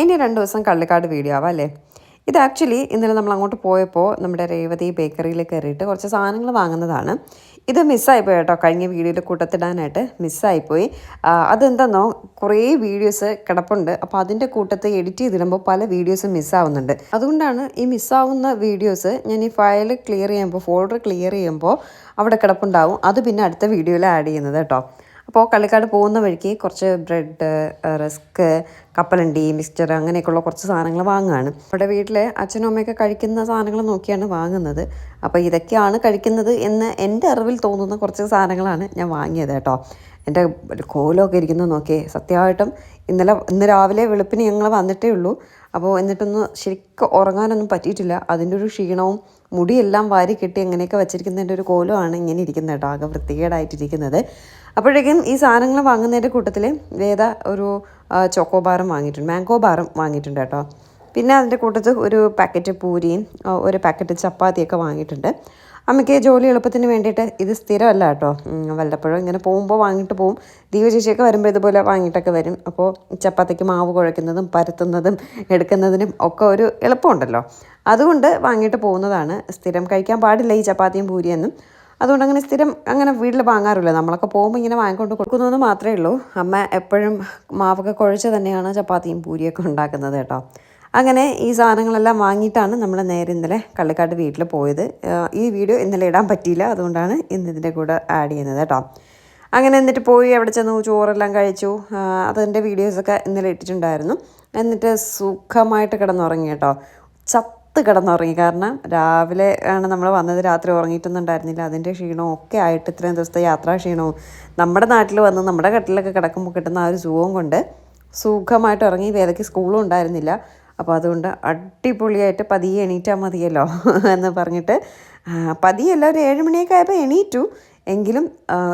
ഇനി രണ്ട് ദിവസം കള്ളിക്കാട് വീഡിയോ ആവാം അല്ലേ ഇത് ആക്ച്വലി ഇന്നലെ നമ്മൾ അങ്ങോട്ട് പോയപ്പോൾ നമ്മുടെ രേവതി ബേക്കറിയിൽ കയറിയിട്ട് കുറച്ച് സാധനങ്ങൾ വാങ്ങുന്നതാണ്. ഇത് മിസ്സായിപ്പോയി കേട്ടോ. കഴിഞ്ഞ വീഡിയോയിൽ കൂട്ടത്തിടാനായിട്ട് മിസ്സായിപ്പോയി അതെന്തെന്നോ കുറേ വീഡിയോസ് കിടപ്പുണ്ട്. അപ്പോൾ അതിന്റെ കൂട്ടത്തിൽ എഡിറ്റ് ചെയ്തിടുമ്പോൾ പല വീഡിയോസും മിസ്സാവുന്നുണ്ട് അതുകൊണ്ടാണ് ഈ മിസ്സാവുന്ന വീഡിയോസ് ഞാൻ ഈ ഫയൽ ക്ലിയർ ചെയ്യുമ്പോൾ ഫോൾഡർ ക്ലിയർ ചെയ്യുമ്പോൾ അവിടെ കിടപ്പുണ്ടാവും. അത് പിന്നെ അടുത്ത വീഡിയോയിൽ ആഡ് ചെയ്യുന്നത് കേട്ടോ. അപ്പോൾ കള്ളിക്കാട് പോകുന്ന വഴിക്ക് കുറച്ച് ബ്രെഡ് റസ്ക് കപ്പലണ്ടി മിക്സ്ചർ അങ്ങനെയൊക്കെയുള്ള കുറച്ച് സാധനങ്ങൾ വാങ്ങുകയാണ് അവിടെ വീട്ടിൽ അച്ഛനും അമ്മയൊക്കെ കഴിക്കുന്ന സാധനങ്ങൾ നോക്കിയാണ് വാങ്ങുന്നത്. അപ്പോൾ ഇതൊക്കെയാണ് കഴിക്കുന്നത് എന്ന് എന്റെ അറിവിൽ തോന്നുന്ന കുറച്ച് സാധനങ്ങളാണ് ഞാൻ വാങ്ങിയത് കേട്ടോ. എന്റെ കോലമൊക്കെ ഇരിക്കുന്നത് നോക്കിയേ സത്യമായിട്ടും ഇന്നലെ ഇന്ന് രാവിലെ വെളുപ്പിന് ഞങ്ങൾ വന്നിട്ടേ ഉള്ളൂ. അപ്പോൾ എന്നിട്ടൊന്ന് ശരിക്കും ഉറങ്ങാനൊന്നും പറ്റിയിട്ടില്ല. അതിന്റെ ഒരു ക്ഷീണവും മുടിയെല്ലാം വാരി കെട്ടി അങ്ങനെയൊക്കെ വെച്ചിരിക്കുന്നതിന്റെ ഒരു കോലമാണ് ഇങ്ങനെ ഇരിക്കുന്നത് കേട്ടോ ആകെ വൃത്തികേടായിട്ടിരിക്കുന്നത്. അപ്പോഴേക്കും ഈ സാധനങ്ങൾ വാങ്ങുന്നതിന്റെ കൂട്ടത്തിൽ വേദ ഒരു ചോക്കോ ബാറും വാങ്ങിയിട്ടുണ്ട്. മാംഗോ ബാറും വാങ്ങിയിട്ടുണ്ട് കേട്ടോ. പിന്നെ അതിന്റെ കൂട്ടത്തിൽ ഒരു പാക്കറ്റ് പൂരിയും ഒരു പാക്കറ്റ് ചപ്പാത്തിയൊക്കെ വാങ്ങിയിട്ടുണ്ട്. അമ്മയ്ക്ക് ജോലി എളുപ്പത്തിന് വേണ്ടിയിട്ട് ഇത് സ്ഥിരമല്ല കേട്ടോ. വല്ലപ്പോഴും ഇങ്ങനെ പോകുമ്പോൾ വാങ്ങിയിട്ട് പോകും ദീപശേഷിയൊക്കെ വരുമ്പോൾ ഇതുപോലെ വാങ്ങിയിട്ടൊക്കെ വരും. അപ്പോൾ ചപ്പാത്തിക്ക് മാവ് കുഴയ്ക്കുന്നതും പരത്തുന്നതും എടുക്കുന്നതിനും ഒക്കെ ഒരു എളുപ്പമുണ്ടല്ലോ. അതുകൊണ്ട് വാങ്ങിയിട്ട് പോകുന്നതാണ് സ്ഥിരം. കഴിക്കാൻ പാടില്ല ഈ ചപ്പാത്തിയും പൂരിയൊന്നും. അതുകൊണ്ട് അങ്ങനെ സ്ഥിരം അങ്ങനെ വീട്ടിൽ വാങ്ങാറില്ല. നമ്മളൊക്കെ പോകുമ്പോൾ ഇങ്ങനെ വാങ്ങിക്കൊണ്ട് കൊടുക്കുന്നതെന്ന് മാത്രമേ ഉള്ളൂ. അമ്മ എപ്പോഴും മാവൊക്കെ കുഴച്ച് തന്നെയാണ് ചപ്പാത്തിയും പൂരിയൊക്കെ ഉണ്ടാക്കുന്നത് കേട്ടോ. അങ്ങനെ ഈ സാധനങ്ങളെല്ലാം വാങ്ങിയിട്ടാണ് നമ്മൾ നേരെ ഇന്നലെ കള്ളിക്കാട്ട് വീട്ടിൽ പോയത്. ഈ വീഡിയോ ഇന്നലെ ഇടാൻ പറ്റിയില്ല. അതുകൊണ്ടാണ് ഇന്ന് ഇതിന്റെ കൂടെ ആഡ് ചെയ്യുന്നത് കേട്ടോ. അങ്ങനെ എന്നിട്ട് പോയി അവിടെ ചെന്നു ചോറെല്ലാം കഴിച്ചു. അതിന്റെ വീഡിയോസൊക്കെ ഇന്നലെ ഇട്ടിട്ടുണ്ടായിരുന്നു. എന്നിട്ട് സുഖമായിട്ട് കിടന്നുറങ്ങി കേട്ടോ. കിടന്നുറങ്ങി. കാരണം രാവിലെ ആണ് നമ്മൾ വന്നത് രാത്രി ഉറങ്ങിയിട്ടൊന്നും ഉണ്ടായിരുന്നില്ല അതിന്റെ ക്ഷീണവും ഒക്കെ ആയിട്ട് ഇത്രയും ദിവസത്തെ യാത്രാ ക്ഷീണവും നമ്മുടെ നാട്ടിൽ വന്ന് നമ്മുടെ കട്ടിലൊക്കെ കിടക്കുമ്പോൾ കിട്ടുന്ന ആ ഒരു സുഖവും കൊണ്ട് സുഖമായിട്ട് ഉറങ്ങി വേദയ്ക്ക് സ്കൂളും ഉണ്ടായിരുന്നില്ല. അപ്പോൾ അതുകൊണ്ട് അടിപൊളിയായിട്ട് പതിയെ എണീറ്റാൽ മതിയല്ലോ എന്ന് പറഞ്ഞിട്ട് പതിയല്ല ഒരു ഏഴ് മണിയൊക്കെ ആയപ്പോൾ എണീറ്റു. എങ്കിലും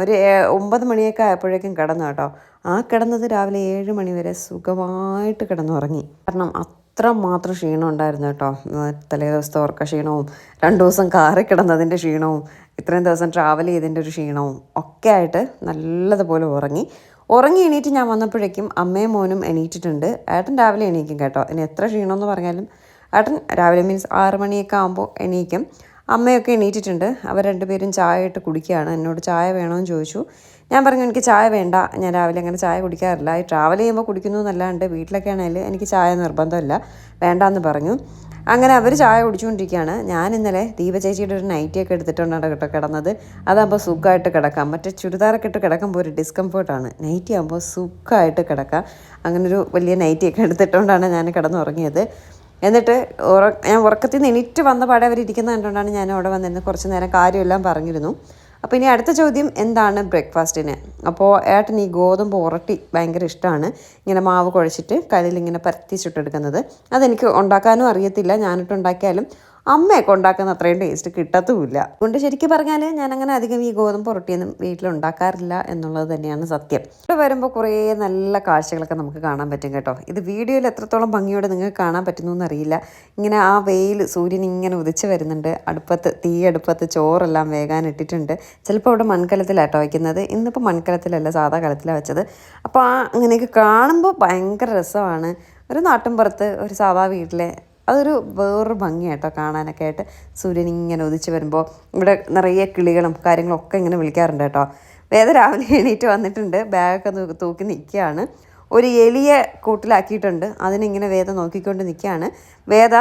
ഒരു ഒമ്പത് മണിയൊക്കെ ആയപ്പോഴേക്കും കിടന്നു കേട്ടോ. ആ കിടന്നത് രാവിലെ ഏഴ് മണി വരെ സുഖമായിട്ട് കിടന്നുറങ്ങി. കാരണം അത്ര മാത്രം ക്ഷീണം ഉണ്ടായിരുന്നു കേട്ടോ തലേ ദിവസത്തെ ഉറക്ക ക്ഷീണവും രണ്ട് ദിവസം കാറി കിടന്നതിന്റെ ക്ഷീണവും ഇത്രയും ദിവസം ട്രാവൽ ചെയ്തതിന്റെ ഒരു ക്ഷീണവും ഒക്കെ ആയിട്ട് നല്ലതുപോലെ ഉറങ്ങി. ഉറങ്ങി എണീറ്റ് ഞാൻ വന്നപ്പോഴേക്കും അമ്മയും മോനും എണീറ്റിട്ടുണ്ട്. ഏട്ടൻ രാവിലെ എണീക്കും കേട്ടോ. ഇനി എത്ര ക്ഷീണമെന്ന് പറഞ്ഞാലും ഏട്ടൻ രാവിലെ മീൻസ് ആറ് മണിയൊക്കെ ആകുമ്പോൾ എണീക്കും. അമ്മയൊക്കെ എണീറ്റിട്ടുണ്ട്. അവർ രണ്ടുപേരും ചായ ഇട്ട് കുടിക്കുകയാണ്. എന്നോട് ചായ വേണമെന്ന് ചോദിച്ചു. ഞാൻ പറഞ്ഞു എനിക്ക് ചായ വേണ്ട. ഞാൻ രാവിലെ അങ്ങനെ ചായ കുടിക്കാറില്ല. ഈ ട്രാവൽ ചെയ്യുമ്പോൾ കുടിക്കുന്നു എന്നല്ലാണ്ട് വീട്ടിലൊക്കെ ആണെങ്കിൽ എനിക്ക് ചായ നിർബന്ധമില്ല. വേണ്ടാന്ന് പറഞ്ഞു. അങ്ങനെ അവർ ചായ കുടിച്ചുകൊണ്ടിരിക്കുകയാണ്. ഞാൻ ഇന്നലെ ദീപ ചേച്ചിയുടെ ഒരു നൈറ്റിയൊക്കെ എടുത്തിട്ടുണ്ടാണ് കേട്ടോ കിടന്നത്. അതാകുമ്പോൾ സുഖമായിട്ട് കിടക്കാം. മറ്റേ ചുരിദാറൊക്കെ ഇട്ട് കിടക്കുമ്പോൾ ഒരു ഡിസ്കംഫേർട്ടാണ് നൈറ്റി ആകുമ്പോൾ സുഖമായിട്ട് കിടക്കാം. അങ്ങനൊരു വലിയ നൈറ്റിയൊക്കെ എടുത്തിട്ടുകൊണ്ടാണ് ഞാൻ കിടന്നുറങ്ങിയത്. എന്നിട്ട് ഉറ ഞാൻ ഉറക്കത്തിൽ നിന്ന് എണീറ്റ് വന്ന പാടെ അവരിയ്ക്കുന്ന കണ്ടുകൊണ്ടാണ് ഞാൻ അവിടെ വന്നിരുന്നത്. കുറച്ച് നേരം കാര്യമെല്ലാം പറഞ്ഞിരുന്നു. അപ്പോൾ ഇനി അടുത്ത ചോദ്യം എന്താണ് ബ്രേക്ക്ഫാസ്റ്റിന്? അപ്പോൾ ഏട്ടൻ ഈ ഗോതമ്പ് ഉറട്ടി ഭയങ്കര ഇഷ്ടമാണ് ഇങ്ങനെ മാവ് കുഴച്ചിട്ട് കല്ലിൽ ഇങ്ങനെ പരത്തി ചുട്ടെടുക്കുന്നത് അതെനിക്ക് ഉണ്ടാക്കാനും അറിയത്തില്ല. ഞാനിട്ട് ഉണ്ടാക്കിയാലും അമ്മയൊക്കെ ഉണ്ടാക്കുന്ന അത്രയും ടേസ്റ്റ് കിട്ടത്തുമില്ല. അതുകൊണ്ട് ശരിക്കും പറഞ്ഞാൽ ഞാൻ അങ്ങനെ അധികം ഈ ഗോതമ്പ് പുരട്ടിയൊന്നും വീട്ടിലുണ്ടാക്കാറില്ല എന്നുള്ളത് തന്നെയാണ് സത്യം. ഇവിടെ വരുമ്പോൾ കുറേ നല്ല കാഴ്ചകളൊക്കെ നമുക്ക് കാണാൻ പറ്റും കേട്ടോ. ഇത് വീഡിയോയിൽ എത്രത്തോളം ഭംഗിയോടെ നിങ്ങൾക്ക് കാണാൻ പറ്റുന്നു എന്നറിയില്ല ഇങ്ങനെ ആ വെയിൽ സൂര്യൻ ഇങ്ങനെ ഉദിച്ച് വരുന്നുണ്ട്. അടുപ്പത്ത് തീ അടുപ്പത്ത് ചോറെല്ലാം വേഗാൻ ഇട്ടിട്ടുണ്ട്. ചിലപ്പോൾ അവിടെ മൺകലത്തിലാട്ടോ വയ്ക്കുന്നത് ഇന്നിപ്പോൾ മൺകലത്തിലല്ല സാധാ കലത്തിലാണ് വെച്ചത്. അപ്പോൾ ആ അങ്ങനെയൊക്കെ കാണുമ്പോൾ ഭയങ്കര രസമാണ്. ഒരു നാട്ടിൻപുറത്ത് ഒരു സാധാ വീട്ടിലെ അതൊരു വേറൊരു ഭംഗിയായിട്ടോ കാണാനൊക്കെ ആയിട്ട് സൂര്യൻ ഇങ്ങനെ ഉദിച്ച് വരുമ്പോൾ ഇവിടെ നിറയെ കിളികളും കാര്യങ്ങളും ഒക്കെ ഇങ്ങനെ വിളിക്കാറുണ്ട് കേട്ടോ. വേദ രാവിലെ എണീറ്റ് വന്നിട്ടുണ്ട് ബാഗൊക്കെ തൂക്കി നിൽക്കുകയാണ് ഒരു എലിയെ കൂട്ടിലാക്കിയിട്ടുണ്ട് അതിനിങ്ങനെ വേദ നോക്കിക്കൊണ്ട് നിൽക്കുകയാണ് വേദ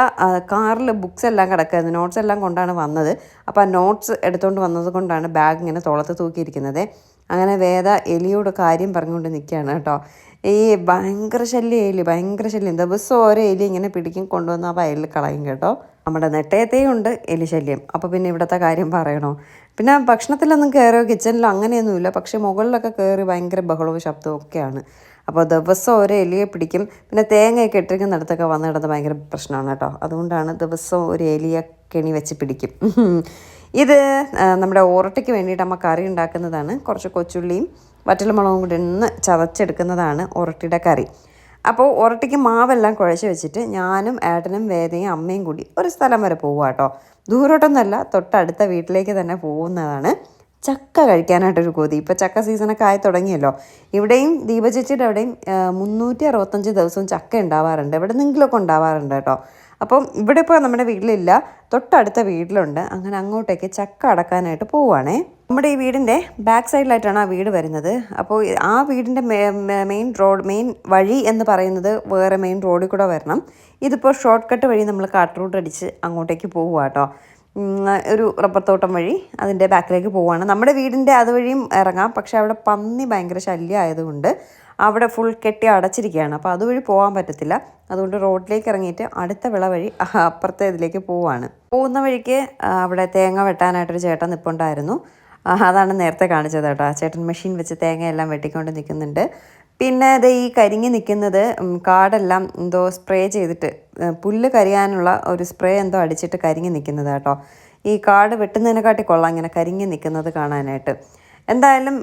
കാറിൽ ബുക്സ് എല്ലാം കിടക്കുന്നത് നോട്ട്സ് എല്ലാം കൊണ്ടാണ് വന്നത്. അപ്പോൾ ആ നോട്ട്സ് എടുത്തുകൊണ്ട് വന്നത് കൊണ്ടാണ് ബാഗ് ഇങ്ങനെ തോളത്ത് തൂക്കിയിരിക്കുന്നത്. അങ്ങനെ വേദ എലിയോട് കാര്യം പറഞ്ഞുകൊണ്ട് നിൽക്കുകയാണ് കേട്ടോ. ഈ ഭയങ്കര ശല്യം എലി ഭയങ്കര ശല്യം. ദിവസം ഓരോ എലി ഇങ്ങനെ പിടിക്കും കൊണ്ടുവന്ന് ആ വയലിൽ കളയും കേട്ടോ. നമ്മുടെ നെട്ടയത്തെയും ഉണ്ട് എലി ശല്യം. അപ്പോൾ പിന്നെ ഇവിടുത്തെ കാര്യം പറയണോ? പിന്നെ ഭക്ഷണത്തിലൊന്നും കയറിയോ കിച്ചണിലോ അങ്ങനെയൊന്നുമില്ല. പക്ഷേ മുകളിലൊക്കെ കയറി ഭയങ്കര ബഹളവും ശബ്ദവും ഒക്കെയാണ്. അപ്പോൾ ദിവസം ഓരോ എലിയെ പിടിക്കും. പിന്നെ തേങ്ങയൊക്കെ ഇട്ടിരിക്കുന്നിടത്തൊക്കെ വന്ന് കിടന്ന് ഭയങ്കര പ്രശ്നമാണ് കേട്ടോ. അതുകൊണ്ടാണ് ദിവസം ഒരു എലിയെ കെണി വെച്ച് പിടിക്കും. ഇത് നമ്മുടെ ഓറട്ടയ്ക്ക് വേണ്ടിയിട്ട് അമ്മ കറി ഉണ്ടാക്കുന്നതാണ്. കുറച്ച് കൊച്ചുള്ളിയും വറ്റൽമുളകും കൂടി ഒന്ന് ചതച്ചെടുക്കുന്നതാണ് ഒറട്ടിയുടെ കറി. അപ്പോൾ ഒറട്ടിക്ക് മാവെല്ലാം കുഴച്ച് വെച്ചിട്ട് ഞാനും ഏട്ടനും വേദയും അമ്മയും കൂടി ഒരു സ്ഥലം വരെ പോവുക കേട്ടോ. ദൂരോട്ടൊന്നുമല്ല തൊട്ടടുത്ത വീട്ടിലേക്ക് തന്നെ പോകുന്നതാണ്. ചക്ക കഴിക്കാനായിട്ടൊരു കൊതി. ഇപ്പോൾ ചക്ക സീസണൊക്കെ ആയി തുടങ്ങിയല്ലോ. ഇവിടെയും ദീപചേച്ചിയുടെ അവിടെയും മുന്നൂറ്റി അറുപത്തഞ്ച് ദിവസവും ചക്ക ഉണ്ടാവാറുണ്ട്. എവിടെ നിന്നെങ്കിലുമൊക്കെ ഉണ്ടാവാറുണ്ട് കേട്ടോ. അപ്പം ഇവിടെ ഇപ്പോൾ നമ്മുടെ വീട്ടിലില്ല. തൊട്ടടുത്ത വീട്ടിലുണ്ട്. അങ്ങനെ അങ്ങോട്ടേക്ക് ചക്ക അടക്കാനായിട്ട് പോവുകയാണേ നമ്മുടെ ഈ വീടിന്റെ ബാക്ക് സൈഡിലായിട്ടാണ് ആ വീട് വരുന്നത്. അപ്പോൾ ആ വീടിന്റെ മെയിൻ റോഡ് മെയിൻ വഴി എന്ന് പറയുന്നത് വേറെ മെയിൻ റോഡിൽ കൂടെ വരണം. ഇതിപ്പോൾ ഷോർട്ട് കട്ട് വഴി നമ്മൾ കാട്ട് റൂട്ട് അടിച്ച് അങ്ങോട്ടേക്ക് പോവുക കേട്ടോ ഒരു റബ്ബർ തോട്ടം വഴി അതിന്റെ ബാക്കിലേക്ക് പോവുകയാണ്. നമ്മുടെ വീടിന്റെ അതുവഴിയും ഇറങ്ങാം. പക്ഷേ അവിടെ പന്നി ഭയങ്കര ശല്യം ആയതുകൊണ്ട് അവിടെ ഫുൾ കെട്ടി അടച്ചിരിക്കുകയാണ്. അപ്പോൾ അതുവഴി പോകാൻ പറ്റത്തില്ല. അതുകൊണ്ട് റോഡിലേക്ക് ഇറങ്ങിയിട്ട് അടുത്ത വിള വഴി അപ്പുറത്തെ ഇതിലേക്ക് പോവാണ് പോകുന്ന വഴിക്ക് അവിടെ തേങ്ങ വെട്ടാനായിട്ടൊരു ചേട്ടൻ നിൽപ്പുണ്ടായിരുന്നു അതാണ് നേരത്തെ കാണിച്ചത് കേട്ടോ. ചേട്ടൻ മെഷീൻ വെച്ച് തേങ്ങയെല്ലാം വെട്ടിക്കൊണ്ട് നിൽക്കുന്നുണ്ട്. പിന്നെ അത് ഈ കരിങ്ങി നിൽക്കുന്നത് കാടെല്ലാം എന്തോ സ്പ്രേ ചെയ്തിട്ട് പുല്ല് കരിയാനുള്ള ഒരു സ്പ്രേ എന്തോ അടിച്ചിട്ട് കരിങ്ങി നിൽക്കുന്നത് കേട്ടോ. ഈ കാട് വെട്ടുന്നതിനെക്കാട്ടി കൊള്ളാം ഇങ്ങനെ കരിങ്ങി നിൽക്കുന്നത് കാണാനായിട്ട്. എന്തായാലും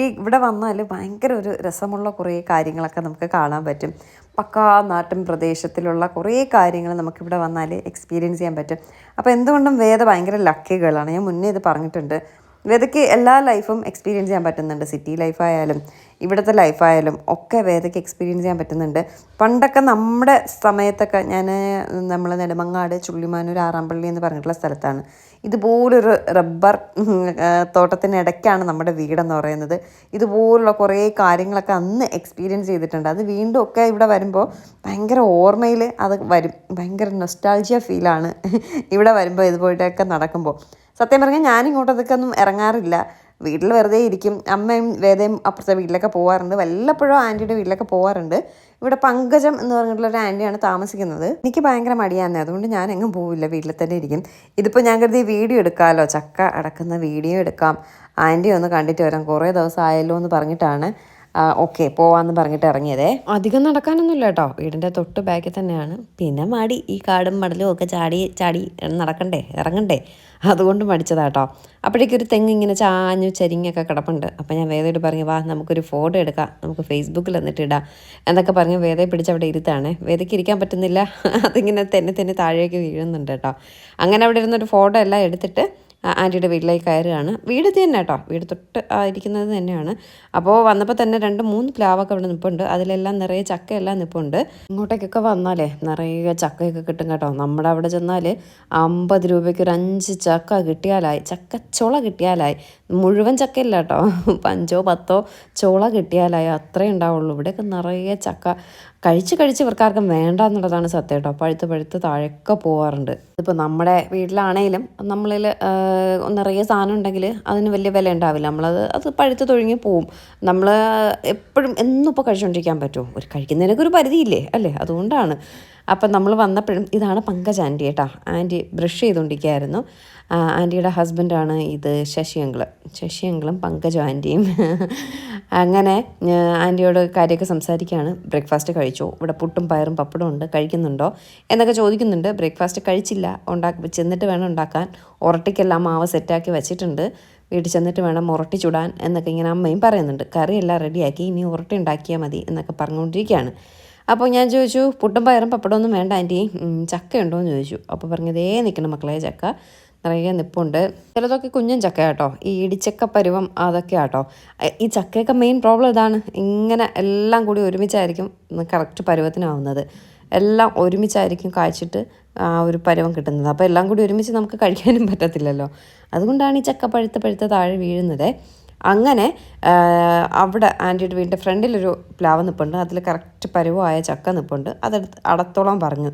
ഈ ഇവിടെ വന്നാൽ ഭയങ്കര ഒരു രസമുള്ള കുറേ കാര്യങ്ങളൊക്കെ നമുക്ക് കാണാൻ പറ്റും. പക്കാ നാട്ടിൻ പ്രദേശത്തിലുള്ള കുറേ കാര്യങ്ങൾ നമുക്കിവിടെ വന്നാൽ എക്സ്പീരിയൻസ് ചെയ്യാൻ പറ്റും. അപ്പോൾ എന്തുകൊണ്ടും വേദ ഭയങ്കര ലക്കികളാണ് ഞാൻ മുന്നേ ഇത് പറഞ്ഞിട്ടുണ്ട്. വേദയ്ക്ക് എല്ലാ ലൈഫും എക്സ്പീരിയൻസ് ചെയ്യാൻ പറ്റുന്നുണ്ട്. സിറ്റി ലൈഫായാലും ഇവിടുത്തെ ലൈഫായാലും ഒക്കെ വേദയ്ക്ക് എക്സ്പീരിയൻസ് ചെയ്യാൻ പറ്റുന്നുണ്ട്. പണ്ടൊക്കെ നമ്മുടെ സമയത്തൊക്കെ ഞാൻ നമ്മൾ നെടുമങ്ങാട് ചുള്ളിമാനൂർ ആറാമ്പള്ളി എന്ന് പറഞ്ഞിട്ടുള്ള സ്ഥലത്താണ്. ഇതുപോലൊരു റബ്ബർ തോട്ടത്തിനിടയ്ക്കാണ് നമ്മുടെ വീടെന്ന് പറയുന്നത്. ഇതുപോലുള്ള കുറേ കാര്യങ്ങളൊക്കെ അന്ന് എക്സ്പീരിയൻസ് ചെയ്തിട്ടുണ്ട്. അത് വീണ്ടും ഒക്കെ ഇവിടെ വരുമ്പോൾ ഭയങ്കര ഓർമ്മയിൽ അത് വരും. ഭയങ്കര നൊസ്റ്റാൾജിയ ഫീലാണ് ഇവിടെ വരുമ്പോൾ ഇതുപോലെയൊക്കെ നടക്കുമ്പോൾ. സത്യം പറഞ്ഞാൽ ഞാനിങ്ങോട്ടതൊക്കെ ഒന്നും ഇറങ്ങാറില്ല. വീട്ടിൽ വെറുതെ ഇരിക്കും. അമ്മയും വേദയും അപ്പുറത്തെ വീട്ടിലൊക്കെ പോകാറുണ്ട് വല്ലപ്പോഴും ആന്റിയുടെ വീട്ടിലൊക്കെ പോകാറുണ്ട് ഇവിടെ പങ്കജം എന്ന് പറഞ്ഞിട്ടുള്ള ഒരു ആന്റിയാണ് താമസിക്കുന്നത്. എനിക്ക് ഭയങ്കര മടിയാണ് അതുകൊണ്ട് ഞാൻ എങ്ങും പോവില്ല. വീട്ടിൽ തന്നെ ഇരിക്കും. ഇതിപ്പോൾ ഞാൻ കരുതി വീഡിയോ എടുക്കാമല്ലോ ചക്ക അടക്കുന്ന വീഡിയോ എടുക്കാം. ആന്റി ഒന്ന് കണ്ടിട്ട് വരാം. കുറേ ദിവസം ആയല്ലോ എന്ന് പറഞ്ഞിട്ടാണ് ഓക്കെ പോവാന്ന് പറഞ്ഞിട്ട് ഇറങ്ങിയതേ. അധികം നടക്കാനൊന്നുമില്ല കേട്ടോ. വീടിന്റെ തൊട്ട് ബാക്കിൽ തന്നെയാണ്. പിന്നെ മടി ഈ കാടും മടലും ഒക്കെ ചാടി ചാടി നടക്കണ്ടേ ഇറങ്ങണ്ടേ? അതുകൊണ്ട് മടിച്ചതാട്ടോ അപ്പോഴേക്കും ഒരു തെങ്ങ് ഇങ്ങനെ ചാഞ്ഞു ചരിങ്ങൊക്കെ കിടപ്പുണ്ട്. അപ്പം ഞാൻ വേദയോട് പറഞ്ഞു വാ നമുക്കൊരു ഫോട്ടോ എടുക്കാം. നമുക്ക് ഫേസ്ബുക്കിൽ എന്നിട്ട് ഇടാം. എന്നൊക്കെ പറഞ്ഞ് വേദയെ പിടിച്ച് അവിടെ ഇരുത്താണ്. വേദയ്ക്ക് ഇരിക്കാൻ പറ്റുന്നില്ല. അതിങ്ങനെ തന്നെ തന്നെ താഴേക്ക് വീഴുന്നുണ്ട് കേട്ടോ. അങ്ങനെ അവിടെ ഇരുന്നൊരു ഫോട്ടോ എല്ലാം എടുത്തിട്ട് ആന്റിയുടെ വീട്ടിലേക്ക് കയറുകയാണ്. വീട് തന്നെ കേട്ടോ. വീട് തൊട്ട് ഇരിക്കുന്നത് തന്നെയാണ്. അപ്പോൾ വന്നപ്പോൾ തന്നെ രണ്ട് മൂന്ന് പ്ലാവൊക്കെ അവിടെ നിൽപ്പുണ്ട് അതിലെല്ലാം നിറയെ ചക്കയെല്ലാം നിൽപ്പുണ്ട് ഇങ്ങോട്ടേക്കൊക്കെ വന്നാലേ നിറയെ ചക്കയൊക്കെ കിട്ടും കേട്ടോ. നമ്മുടെ അവിടെ ചെന്നാൽ അമ്പത് രൂപയ്ക്ക് ഒരു അഞ്ച് ചക്ക കിട്ടിയാലായി. ചക്കച്ചുള കിട്ടിയാലായി. മുഴുവൻ ചക്കയില്ല കേട്ടോ. അഞ്ചോ പത്തോ ചുള കിട്ടിയാലായി. അത്രേ ഉണ്ടാവുള്ളൂ. ഇവിടെയൊക്കെ നിറയെ ചക്ക. കഴിച്ച് കഴിച്ച് ഇവർക്കാർക്കും വേണ്ട എന്നുള്ളതാണ് സത്യം കേട്ടോ. പഴുത്ത് പഴുത്ത് താഴെയൊക്കെ പോവാറുണ്ട്. ഇതിപ്പോൾ നമ്മുടെ വീട്ടിലാണേലും നമ്മളിൽ നിറയെ സാധനം ഉണ്ടെങ്കിൽ അതിന് വലിയ വില ഉണ്ടാവില്ല. നമ്മളത് അത് പഴുത്ത് തൊഴുങ്ങി പോവും. നമ്മൾ എപ്പോഴും എന്നും ഇപ്പോൾ കഴിച്ചുകൊണ്ടിരിക്കാൻ പറ്റുമോ ഒരു കഴിക്കുന്നതിനൊക്കെ ഒരു പരിധിയില്ലേ? അല്ലേ? അതുകൊണ്ടാണ്. അപ്പം നമ്മൾ വന്നപ്പോഴും ഇതാണ് പങ്കജ് ആന്റി കേട്ടോ. ആന്റി ബ്രഷ് ചെയ്തുകൊണ്ടിരിക്കുകയായിരുന്നു. ആന്റിയുടെ ഹസ്ബൻഡാണ് ഇത് ശശി ശശിയങ്കളും ശശി പങ്കജും ആന്റിയും. അങ്ങനെ ആന്റിയോട് കാര്യമൊക്കെ സംസാരിക്കുകയാണ്. ബ്രേക്ക്ഫാസ്റ്റ് കഴിച്ചോ. ഇവിടെ പുട്ടും പയറും പപ്പടും ഉണ്ട്. കഴിക്കുന്നുണ്ടോ? എന്നൊക്കെ ചോദിക്കുന്നുണ്ട്. ബ്രേക്ക്ഫാസ്റ്റ് കഴിച്ചില്ല. ഉണ്ടാക്കി ചെന്നിട്ട് വേണം ഉണ്ടാക്കാൻ. ഉറട്ടിക്കെല്ലാം മാവ് സെറ്റാക്കി വെച്ചിട്ടുണ്ട്. വീട്ടിൽ ചെന്നിട്ട് വേണം ഉറട്ടി ചുടാൻ എന്നൊക്കെ ഇങ്ങനെ അമ്മയും പറയുന്നുണ്ട്. കറിയെല്ലാം റെഡിയാക്കി. ഇനി ഉറട്ടി ഉണ്ടാക്കിയാൽ മതി എന്നൊക്കെ പറഞ്ഞുകൊണ്ടിരിക്കുകയാണ്. അപ്പോൾ ഞാൻ ചോദിച്ചു പുട്ടും പയറും പപ്പടമൊന്നും വേണ്ട ആന്റി. ഉണ്ടോ എന്ന് ചോദിച്ചു. അപ്പോൾ പറഞ്ഞതേ നിൽക്കണം മക്കളെ ചക്ക. നിറയെ നിപ്പുണ്ട്. ചിലതൊക്കെ കുഞ്ഞൻ ചക്ക കേട്ടോ. ഈ ഇടിച്ചക്ക പരുവം അതൊക്കെ ആട്ടോ. ഈ ചക്കയൊക്കെ മെയിൻ പ്രോബ്ലം ഇതാണ്. ഇങ്ങനെ എല്ലാം കൂടി ഒരുമിച്ചായിരിക്കും കറക്റ്റ് പരുവത്തിനാവുന്നത്. എല്ലാം ഒരുമിച്ചായിരിക്കും കാഴ്ചിട്ട് ആ ഒരു പരുവം കിട്ടുന്നത്. അപ്പോൾ എല്ലാം കൂടി ഒരുമിച്ച് നമുക്ക് കഴിക്കാനും പറ്റത്തില്ലല്ലോ. അതുകൊണ്ടാണ് ഈ ചക്ക പഴുത്ത പഴുത്ത താഴെ വീഴുന്നത്. അങ്ങനെ അവിടെ ആന്റിയുടെ വീടിന്റെ ഫ്രണ്ടിലൊരു പ്ലാവ് നിൽപ്പുണ്ട് അതിൽ കറക്റ്റ് പരുവമായ ചക്ക നിൽപ്പുണ്ട് അതെടുത്ത് അടത്തോളം പറഞ്ഞു.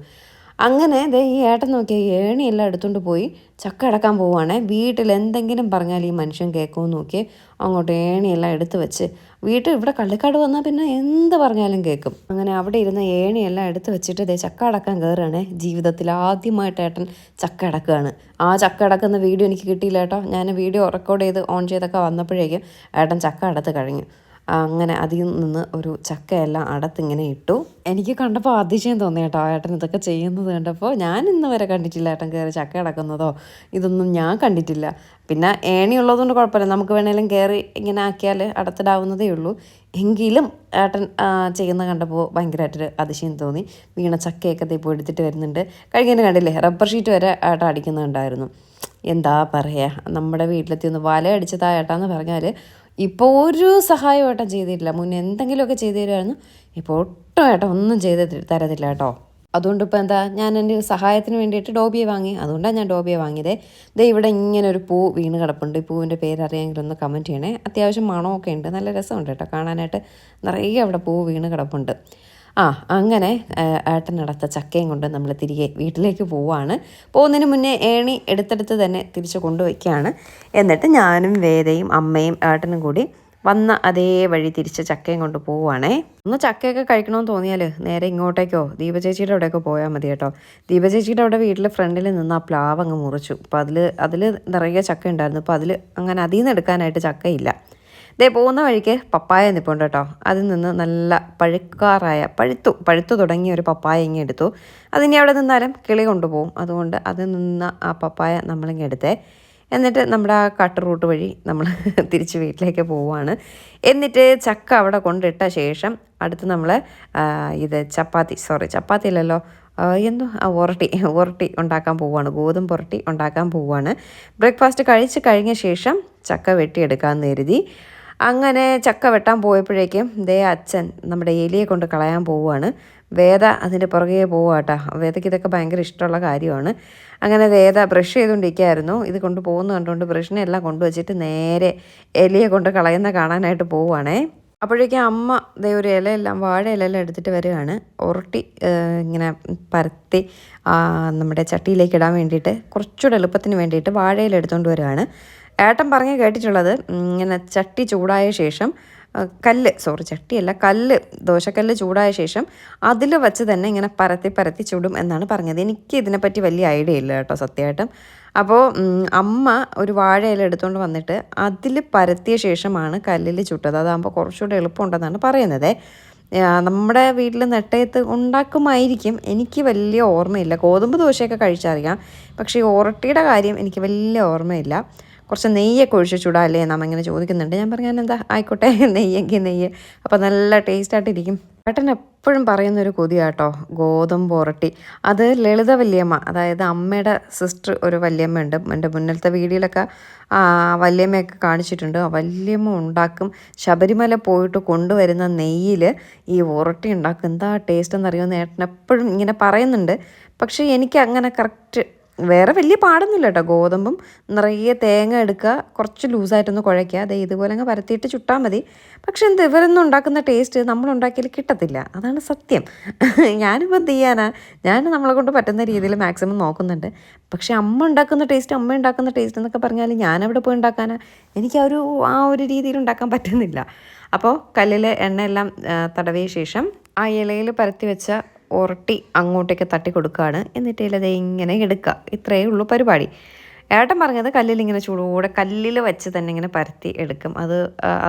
അങ്ങനെ ദേ ഈ ഏട്ടൻ നോക്കിയ ഏണിയെല്ലാം എടുത്തുകൊണ്ട് പോയി ചക്ക അടക്കാൻ പോവുകയാണെ വീട്ടിൽ എന്തെങ്കിലും പറഞ്ഞാൽ ഈ മനുഷ്യൻ കേൾക്കുമെന്ന് നോക്കി അങ്ങോട്ട് ഏണിയെല്ലാം എടുത്തു വെച്ച് വീട്ടിൽ ഇവിടെ കള്ളിക്കാട് വന്നാൽ പിന്നെ എന്ത് പറഞ്ഞാലും കേൾക്കും. അങ്ങനെ അവിടെ ഇരുന്ന ഏണിയെല്ലാം എടുത്ത് വെച്ചിട്ട് ദേ ചക്ക അടക്കാൻ കയറുകയാണേ. ജീവിതത്തിൽ ആദ്യമായിട്ട് ഏട്ടൻ ചക്ക അടക്കുകയാണ്. ആ ചക്ക അടക്കുന്ന വീഡിയോ എനിക്ക് കിട്ടിയില്ല കേട്ടോ. ഞാൻ വീഡിയോ റെക്കോർഡ് ചെയ്ത് ഓൺ ചെയ്തൊക്കെ വന്നപ്പോഴേക്കും ഏട്ടൻ ചക്ക അടത്ത് കഴിഞ്ഞു. അങ്ങനെ അതിൽ നിന്ന് ഒരു ചക്കയെല്ലാം അടത്തിങ്ങനെ ഇട്ടു. എനിക്ക് കണ്ടപ്പോൾ അതിശയം തോന്നി കേട്ടോ ഏട്ടൻ ഇതൊക്കെ ചെയ്യുന്നത് കണ്ടപ്പോൾ. ഞാൻ ഇന്ന് വരെ കണ്ടിട്ടില്ല ഏട്ടൻ കയറി ചക്ക അടക്കുന്നതോ. ഇതൊന്നും ഞാൻ കണ്ടിട്ടില്ല. പിന്നെ ഏണി ഉള്ളതുകൊണ്ട് കുഴപ്പമില്ല. നമുക്ക് വേണേലും കയറി ഇങ്ങനെ ആക്കിയാൽ അടത്തിടാവുന്നതേ ഉള്ളൂ. എങ്കിലും ഏട്ടൻ ചെയ്യുന്ന കണ്ടപ്പോൾ ഭയങ്കരമായിട്ടൊരു അതിശയം തോന്നി. വീണ ചക്കയൊക്കെ പോയി എടുത്തിട്ട് വരുന്നുണ്ട്. കഴിഞ്ഞതിന് കണ്ടില്ലേ റബ്ബർ ഷീറ്റ് വരെ ഏട്ടൻ അടിക്കുന്നുണ്ടായിരുന്നു. എന്താ പറയുക നമ്മുടെ വീട്ടിലെത്തി ഒന്ന് വല അടിച്ചതാ ഏട്ടാന്ന് പറഞ്ഞാൽ ഇപ്പോൾ ഒരു സഹായം ഏട്ടൻ ചെയ്തിട്ടില്ല. മുന്നേ എന്തെങ്കിലുമൊക്കെ ചെയ്തു തരുമായിരുന്നു ഇപ്പോൾ ഒട്ടും ഏട്ടൻ ഒന്നും ചെയ്ത് തരത്തില്ല കേട്ടോ. അതുകൊണ്ട് ഇപ്പോൾ എന്താ ഞാൻ എന്റെ സഹായത്തിന് വേണ്ടിയിട്ട് ഡോബിയെ വാങ്ങി. അതുകൊണ്ടാണ് ഞാൻ ഡോബിയെ വാങ്ങിയത്. ദേ ഇവിടെ ഇങ്ങനെ ഒരു പൂ വീണ് കിടപ്പുണ്ട്. ഈ പൂവിന്റെ പേരറിയാമെങ്കിൽ ഒന്ന് കമന്റ് ചെയ്യണേ. അത്യാവശ്യം മണമൊക്കെ ഉണ്ട്. നല്ല രസമുണ്ട് കേട്ടോ കാണാനായിട്ട്. നിറയെ അവിടെ പൂ വീണ് കിടപ്പുണ്ട്. ആ അങ്ങനെ ഏട്ടനടത്ത ചക്കയും കൊണ്ട് നമ്മൾ തിരികെ വീട്ടിലേക്ക് പോവാണ്. പോകുന്നതിന് മുന്നേ ഏണി എടുത്തെടുത്ത് തന്നെ തിരിച്ച് കൊണ്ടുവയ്ക്കുകയാണ്. എന്നിട്ട് ഞാനും വേദയും അമ്മയും ഏട്ടനും കൂടി വന്ന അതേ വഴി തിരിച്ച് ചക്കയും കൊണ്ട് പോവുകയാണേ ഒന്ന് ചക്കയൊക്കെ കഴിക്കണമെന്ന് തോന്നിയാൽ നേരെ ഇങ്ങോട്ടേക്കോ? ദീപചേച്ചിയുടെ അവിടെയൊക്കെ പോയാൽ മതി കേട്ടോ. ദീപചേച്ചിയുടെ അവിടെ വീട്ടിൽ ഫ്രണ്ടിൽ നിന്ന് ആ പ്ലാവ് അങ്ങ് മുറിച്ചു. അപ്പോൾ അതിൽ അതിൽ നിറയെ ചക്ക ഉണ്ടായിരുന്നു. അപ്പോൾ അതിൽ അങ്ങനെ അതിൽ നിന്ന് എടുക്കാനായിട്ട് ചക്കയില്ല. ദേ പോകുന്ന വഴിക്ക് പപ്പായ നിൽപ്പുണ്ട് കേട്ടോ. അതിൽ നിന്ന് നല്ല പഴുക്കാറായ പഴുത്തു പഴുത്തു തുടങ്ങിയ ഒരു പപ്പായ ഇങ്ങനെ എടുത്തു. അതിനി അവിടെ നിന്നാലും കിളി കൊണ്ടുപോകും. അതുകൊണ്ട് അതിൽ നിന്ന് ആ പപ്പായ നമ്മളിങ്ങനെ എടുത്തേ. എന്നിട്ട് നമ്മുടെ ആ കട്ട് റൂട്ട് വഴി നമ്മൾ തിരിച്ച് വീട്ടിലേക്ക് പോവുകയാണ്. എന്നിട്ട് ചക്ക അവിടെ കൊണ്ടിട്ട ശേഷം അടുത്ത് നമ്മൾ ഇത് ചപ്പാത്തി സോറി ചപ്പാത്തി അല്ലല്ലോ ആ, എന്തോ ആ ഉരട്ടി ഉരട്ടി ഉണ്ടാക്കാൻ പോവുകയാണ്. ഗോതമ്പ് ഉരട്ടി ഉണ്ടാക്കാൻ പോവുകയാണ്. ബ്രേക്ക്ഫാസ്റ്റ് കഴിച്ച് കഴിഞ്ഞ ശേഷം ചക്ക വെട്ടിയെടുക്കാമെന്ന് കരുതി. അങ്ങനെ ചക്ക വെട്ടാൻ പോയപ്പോഴേക്കും ദേ അച്ഛൻ നമ്മുടെ എലിയെ കൊണ്ട് കളയാൻ പോവുകയാണ്. വേദ അതിന്റെ പുറകെ പോവാട്ടോ വേദയ്ക്ക് ഇതൊക്കെ ഭയങ്കര ഇഷ്ടമുള്ള കാര്യമാണ്. അങ്ങനെ വേദ ബ്രഷ് ചെയ്തുകൊണ്ടിരിക്കുകയായിരുന്നു. ഇത് കൊണ്ട് പോകുന്ന കണ്ടുകൊണ്ട് ബ്രഷിനെ എല്ലാം കൊണ്ടുവച്ചിട്ട് നേരെ എലിയെ കൊണ്ട് കളയുന്ന കാണാനായിട്ട് പോവുകയാണേ. അപ്പോഴേക്കും അമ്മ ദേ ഒരു ഇലയെല്ലാം വാഴ ഇലയെല്ലാം എടുത്തിട്ട് വരികയാണ്. ഉരുട്ടി ഇങ്ങനെ പരത്തി നമ്മുടെ ചട്ടിയിലേക്ക് ഇടാൻ വേണ്ടിയിട്ട് കുറച്ചുകൂടെ എളുപ്പത്തിന് വേണ്ടിയിട്ട് വാഴയില എടുത്തുകൊണ്ട് വരികയാണ്. ഏട്ടൻ പറഞ്ഞ് കേട്ടിട്ടുള്ളത് ഇങ്ങനെ ചട്ടി ചൂടായ ശേഷം കല്ല് സോറി ചട്ടിയല്ല കല്ല് ദോശക്കല്ല് ചൂടായ ശേഷം അതിൽ വെച്ച് തന്നെ ഇങ്ങനെ പരത്തി പരത്തി ചുടും എന്നാണ് പറഞ്ഞത്. എനിക്ക് ഇതിനെപ്പറ്റി വലിയ ഐഡിയ ഇല്ല കേട്ടോ സത്യമായിട്ടും. അപ്പോൾ അമ്മ ഒരു വാഴയില എടുത്തുകൊണ്ട് വന്നിട്ട് അതിൽ പരത്തിയ ശേഷമാണ് കല്ലിൽ ചുട്ടത്. അതാകുമ്പോൾ കുറച്ചുകൂടെ എളുപ്പമുണ്ടെന്നാണ് പറയുന്നത്. നമ്മുടെ വീട്ടിൽ നെട്ടയത്ത് ഉണ്ടാക്കുമായിരിക്കും. എനിക്ക് വലിയ ഓർമ്മയില്ല. ഗോതമ്പ് ദോശയൊക്കെ കഴിച്ചറിയാം. പക്ഷേ ഈ ഒറട്ടിയുടെ കാര്യം എനിക്ക് വലിയ ഓർമ്മയില്ല. കുറച്ച് നെയ്യൊക്കെ ഒഴിച്ച് ചൂടാല്ലേ നാം ഇങ്ങനെ ചോദിക്കുന്നുണ്ട്. ഞാൻ പറഞ്ഞാൽ എന്താ ആയിക്കോട്ടെ നെയ്യെങ്കിൽ നെയ്യ്. അപ്പോൾ നല്ല ടേസ്റ്റായിട്ടിരിക്കും. ഏട്ടൻ എപ്പോഴും പറയുന്നൊരു കൊതിയാട്ടോ ഗോതമ്പ് ഉരട്ടി അത് ലളിത വല്യമ്മ അതായത് അമ്മയുടെ സിസ്റ്റർ ഒരു വല്യമ്മ ഉണ്ട് എന്റെ മുന്നിലത്തെ വീഡിയോയിലൊക്കെ ആ, വല്യമ്മയൊക്കെ കാണിച്ചിട്ടുണ്ട്. ആ വല്യമ്മ ഉണ്ടാക്കും. ശബരിമല പോയിട്ട് കൊണ്ടുവരുന്ന നെയ്യിൽ ഈ ഉരട്ടി ഉണ്ടാക്കും. എന്താ ടേസ്റ്റ് എന്നറിയുമെന്ന് ഏട്ടൻ എപ്പോഴും ഇങ്ങനെ പറയുന്നുണ്ട്. പക്ഷേ എനിക്ക് അങ്ങനെ കറക്റ്റ് വേറെ വലിയ പാടൊന്നുമില്ല കേട്ടോ ഗോതമ്പും നിറയെ തേങ്ങ എടുക്കുക കുറച്ച് ലൂസായിട്ടൊന്ന് കുഴയ്ക്കുക. അതെ ഇതുപോലെ അങ്ങ് പരത്തിയിട്ട് ചുട്ടാൽ മതി. പക്ഷെ എന്ത് ഇവരൊന്നും ഉണ്ടാക്കുന്ന ടേസ്റ്റ് നമ്മൾ ഉണ്ടാക്കിയാൽ കിട്ടത്തില്ല. അതാണ് സത്യം. ഞാനിപ്പോൾ എന്ത് ചെയ്യാനാ? ഞാൻ നമ്മളെ കൊണ്ട് പറ്റുന്ന രീതിയിൽ മാക്സിമം നോക്കുന്നുണ്ട്. പക്ഷെ അമ്മ ഉണ്ടാക്കുന്ന ടേസ്റ്റ് അമ്മ ഉണ്ടാക്കുന്ന ടേസ്റ്റ് എന്നൊക്കെ പറഞ്ഞാൽ ഞാനവിടെ പോയി ഉണ്ടാക്കാനാ? എനിക്ക് ആ ഒരു ആ ഒരു രീതിയിൽ ഉണ്ടാക്കാൻ പറ്റുന്നില്ല. അപ്പോൾ കല്ലിൽ എണ്ണയെല്ലാം തടവിയ ശേഷം ആ ഇലയിൽ പരത്തി വെച്ച ഉരട്ടി അങ്ങോട്ടേക്ക് തട്ടി കൊടുക്കുകയാണ് എന്നിട്ട് ഇല ദേ ഇങ്ങനെ എടുക്കുക. ഇത്രയേ ഉള്ളൂ പരിപാടി. ഏട്ടൻ പറഞ്ഞത് കല്ലിൽ ഇങ്ങനെ ചൂടോടെ കല്ലിൽ വെച്ച് തന്നെ ഇങ്ങനെ പരത്തി എടുക്കും. അത്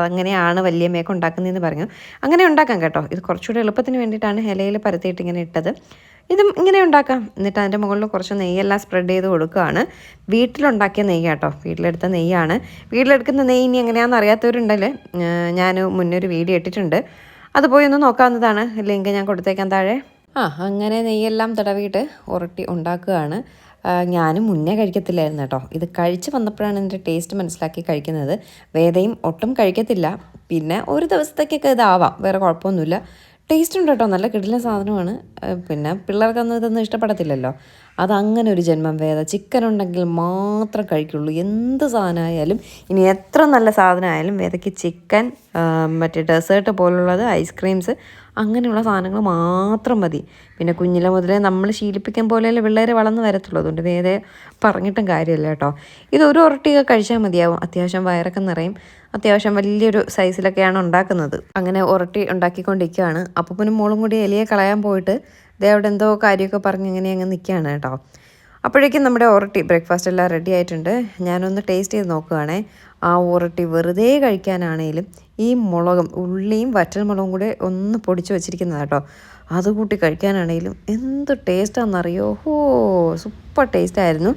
അങ്ങനെയാണ് വലിയ മേക്ക് ഉണ്ടാക്കുന്നതെന്ന് പറഞ്ഞു. അങ്ങനെ ഉണ്ടാക്കാം കേട്ടോ. ഇത് കുറച്ചുകൂടി എളുപ്പത്തിന് വേണ്ടിയിട്ടാണ് ഇലയിൽ പരത്തിയിട്ട് ഇങ്ങനെ ഇട്ടത്. ഇതും ഇങ്ങനെ ഉണ്ടാക്കാം. എന്നിട്ട് അതിന്റെ മുകളിൽ കുറച്ച് നെയ്യെല്ലാം സ്പ്രെഡ് ചെയ്ത് കൊടുക്കുകയാണ്. വീട്ടിലുണ്ടാക്കിയ നെയ്യ് കേട്ടോ. വീട്ടിലെടുത്ത നെയ്യാണ്. വീട്ടിലെടുക്കുന്ന നെയ്യ് ഇനി എങ്ങനെയാണെന്ന് അറിയാത്തവരുണ്ടല്ലേ? ഞാൻ മുന്നേ ഒരു വീഡിയോ ഇട്ടിട്ടുണ്ട്. അത് പോയി ഒന്ന് നോക്കാവുന്നതാണ്. ലിങ്ക് ഞാൻ കൊടുത്തേക്കാൻ താഴെ. ആ അങ്ങനെ നെയ്യെല്ലാം തടവിയിട്ട് ഉരട്ടി ഉണ്ടാക്കുകയാണ്. ഞാനും മുന്നേ കഴിക്കത്തില്ലായിരുന്നു കേട്ടോ. ഇത് കഴിച്ച് വന്നപ്പോഴാണ് എന്റെ ടേസ്റ്റ് മനസ്സിലാക്കി കഴിക്കുന്നത്. വേദയും ഒട്ടും കഴിക്കത്തില്ല. പിന്നെ ഒരു ദിവസത്തേക്കൊക്കെ ഇതാവാം. വേറെ കുഴപ്പമൊന്നുമില്ല. ടേസ്റ്റ് ഉണ്ട് കേട്ടോ. നല്ല കിടിലൻ സാധനമാണ്. പിന്നെ പിള്ളേർക്കൊന്നും ഇതൊന്നും ഇഷ്ടപ്പെടത്തില്ലല്ലോ. അതങ്ങനെ ഒരു ജന്മം വേദ. ചിക്കൻ ഉണ്ടെങ്കിൽ മാത്രം കഴിക്കുള്ളൂ. എന്ത് സാധനമായാലും ഇനി എത്ര നല്ല സാധനമായാലും വേദയ്ക്ക് ചിക്കൻ മറ്റേ ഡെസേർട്ട് പോലുള്ളത് ഐസ്ക്രീംസ് അങ്ങനെയുള്ള സാധനങ്ങൾ മാത്രം മതി. പിന്നെ കുഞ്ഞിലെ മുതലേ നമ്മൾ ശീലിപ്പിക്കാൻ പോലെയല്ലേ പിള്ളേർ വളർന്ന് വരത്തുള്ളൂ. അതുകൊണ്ട് വേറെ പറഞ്ഞിട്ടും കാര്യമില്ല കേട്ടോ. ഇത് ഒരു ഉരട്ടിയൊക്കെ കഴിച്ചാൽ മതിയാവും. അത്യാവശ്യം വയറൊക്കെ നിറയും. അത്യാവശ്യം വലിയൊരു സൈസിലൊക്കെയാണ് ഉണ്ടാക്കുന്നത്. അങ്ങനെ ഉരട്ടി ഉണ്ടാക്കിക്കൊണ്ടിരിക്കുകയാണ്. അപ്പോൾ പിന്നെ മോളും കൂടി എലിയെ കളയാൻ പോയിട്ട് ദേ അവിടെ എന്തോ കാര്യമൊക്കെ പറഞ്ഞ് ഇങ്ങനെ അങ്ങ് നിൽക്കുകയാണ് കേട്ടോ. അപ്പോഴേക്കും നമ്മുടെ ഉരട്ടി ബ്രേക്ക്ഫാസ്റ്റ് എല്ലാം റെഡി ആയിട്ടുണ്ട്. ഞാനൊന്ന് ടേസ്റ്റ് ചെയ്ത് നോക്കുകയാണെ. ആ ഉരട്ടി വെറുതെ കഴിക്കാനാണേലും ഈ മുളകും ഉള്ളിയും വറ്റൽമുളകും കൂടെ ഒന്ന് പൊടിച്ച് വെച്ചിരിക്കുന്നത് കേട്ടോ അത് കൂട്ടി കഴിക്കാനാണേലും എന്ത് ടേസ്റ്റാണെന്നറിയോ ഓ സൂപ്പർ ടേസ്റ്റായിരുന്നു.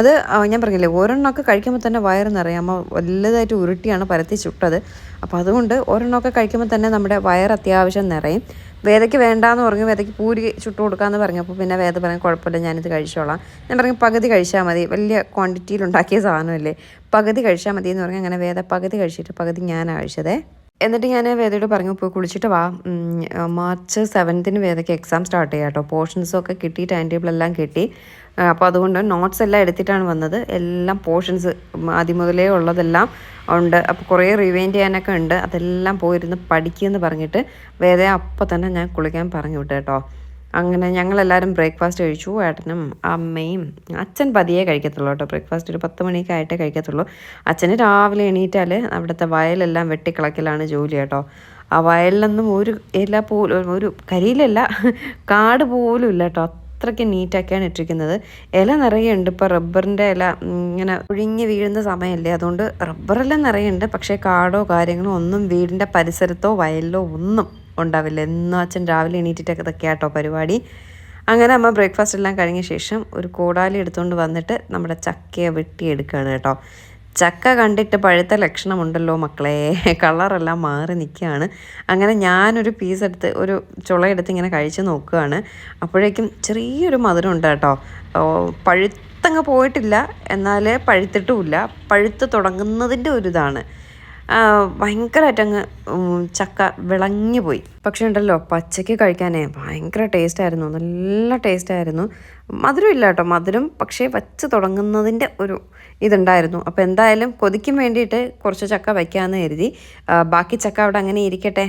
അത് ഞാൻ പറഞ്ഞില്ലേ ഒരെണ്ണമൊക്കെ കഴിക്കുമ്പോൾ തന്നെ വയറെന്നറിയാം അമ്മ വലുതായിട്ട് ഉരുട്ടിയാണ് പരത്തി ചുട്ടത്. അപ്പോൾ അതുകൊണ്ട് ഒരെണ്ണമൊക്കെ കഴിക്കുമ്പോൾ തന്നെ നമ്മുടെ വയറ് അത്യാവശ്യം നിറയും. വേദയ്ക്ക് വേണ്ടാന്ന് പറഞ്ഞു വേദയ്ക്ക് പൂരി ചുട്ടു കൊടുക്കാമെന്ന് പറഞ്ഞപ്പോൾ പിന്നെ വേദ പറഞ്ഞു കുഴപ്പമില്ല ഞാനിത് കഴിച്ചോളാം. ഞാൻ പറഞ്ഞു പകുതി കഴിച്ചാൽ മതി. വലിയ ക്വാണ്ടിറ്റിയിൽ ഉണ്ടാക്കിയ സാധനമല്ലേ? പകുതി കഴിച്ചാൽ മതി എന്ന് പറഞ്ഞാൽ അങ്ങനെ വേദ പകുതി കഴിച്ചിട്ട് പകുതി ഞാനാണ് കഴിച്ചതേ. എന്നിട്ട് ഞാൻ വേദയോട് പറഞ്ഞു പോയി കുളിച്ചിട്ട് വാ. മാർച്ച് സെവൻത്തിന് വേദയ്ക്ക് എക്സാം സ്റ്റാർട്ട് ചെയ്യാം കേട്ടോ പോർഷൻസൊക്കെ കിട്ടി ടൈം ടേബിൾ എല്ലാം കിട്ടി. അപ്പോൾ അതുകൊണ്ട് നോട്ട്സ് എല്ലാം എടുത്തിട്ടാണ് വന്നത്. എല്ലാം പോർഷൻസ് ആദ്യം മുതലേ ഉള്ളതെല്ലാം ഉണ്ട്. അപ്പോൾ കുറേ റിവൈൻഡ് ചെയ്യാനൊക്കെ ഉണ്ട്. അതെല്ലാം പോയിരുന്ന് പഠിക്കുമെന്ന് പറഞ്ഞിട്ട് വേദ അപ്പോൾ തന്നെ ഞാൻ കുളിക്കാൻ പറഞ്ഞു വിട്ടു കേട്ടോ അങ്ങനെ ഞങ്ങളെല്ലാവരും ബ്രേക്ക്ഫാസ്റ്റ് കഴിച്ചു. ഏട്ടനും അമ്മയും അച്ഛൻ പതിയേ കഴിക്കത്തുള്ളൂ കേട്ടോ. ബ്രേക്ക്ഫാസ്റ്റ് ഒരു പത്ത് മണിയൊക്കെ ആയിട്ടേ കഴിക്കത്തുള്ളൂ. അച്ഛന് രാവിലെ എണീറ്റാൽ അവിടുത്തെ വയലെല്ലാം വെട്ടിക്കിളക്കലാണ് ജോലി കേട്ടോ. ആ വയലിലൊന്നും ഒരു ഇല പോലും ഒരു കരിയിലല്ല കാട് പോലും ഇല്ല കേട്ടോ. അത്രയ്ക്ക് നീറ്റാക്കിയാണ് ഇട്ടിരിക്കുന്നത്. ഇല നിറയെ ഉണ്ട്. ഇപ്പോൾ റബ്ബറിന്റെ ഇല ഇങ്ങനെ ഒഴിഞ്ഞ് വീഴുന്ന സമയമല്ലേ? അതുകൊണ്ട് റബ്ബറെല്ലാം നിറയുണ്ട് പക്ഷേ കാടോ കാര്യങ്ങളോ ഒന്നും വീടിന്റെ പരിസരത്തോ വയലിലോ ഒന്നും ഉണ്ടാവില്ല. എന്നും അച്ഛൻ രാവിലെ എണീറ്റിട്ടൊക്കെ ഇതൊക്കെയാട്ടോ പരിപാടി. അങ്ങനെ അമ്മ ബ്രേക്ക്ഫാസ്റ്റ് എല്ലാം കഴിഞ്ഞ ശേഷം ഒരു കോടാലി എടുത്തുകൊണ്ട് വന്നിട്ട് നമ്മുടെ ചക്കയെ വെട്ടിയെടുക്കുകയാണ് കേട്ടോ. ചക്ക കണ്ടിട്ട് പഴുത്ത ലക്ഷണമുണ്ടല്ലോ മക്കളെ. കളറെല്ലാം മാറി നിൽക്കുകയാണ് അങ്ങനെ ഞാനൊരു പീസ് എടുത്ത് ഒരു ചുളയെടുത്ത് ഇങ്ങനെ കഴിച്ച് നോക്കുകയാണ്. അപ്പോഴേക്കും ചെറിയൊരു മധുരം ഉണ്ട് കേട്ടോ പഴുത്തങ്ങ് പോയിട്ടില്ല. എന്നാൽ പഴുത്തിട്ടുമില്ല. പഴുത്ത് തുടങ്ങുന്നതിന്റെ ഒരു ഇതാണ്. ഭയങ്കരമായിട്ട് അങ്ങ് ചക്ക വിളഞ്ഞു പോയി. പക്ഷേ ഉണ്ടല്ലോ പച്ചയ്ക്ക് കഴിക്കാനേ ഭയങ്കര ടേസ്റ്റ് ആയിരുന്നു നല്ല ടേസ്റ്റ് ആയിരുന്നു മധുരം ഇല്ല കേട്ടോ മധുരം. പക്ഷേ വച്ച് തുടങ്ങുന്നതിന്റെ ഒരു ഇതുണ്ടായിരുന്നു. അപ്പോൾ എന്തായാലും കൊതിക്കും വേണ്ടിയിട്ട് കുറച്ച് ചക്ക വയ്ക്കാമെന്ന് കരുതി. ബാക്കി ചക്ക അവിടെ അങ്ങനെ ഇരിക്കട്ടെ.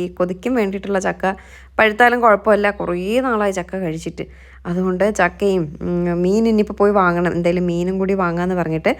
ഈ കൊതിക്കും വേണ്ടിയിട്ടുള്ള ചക്ക പഴുത്താലും കുഴപ്പമില്ല. കുറേ നാളായി ചക്ക കഴിച്ചിട്ട്. അതുകൊണ്ട് ചക്കയും മീൻ ഇനിയിപ്പോൾ പോയി വാങ്ങണം. എന്തായാലും മീനും കൂടി വാങ്ങാമെന്ന് പറഞ്ഞിട്ട്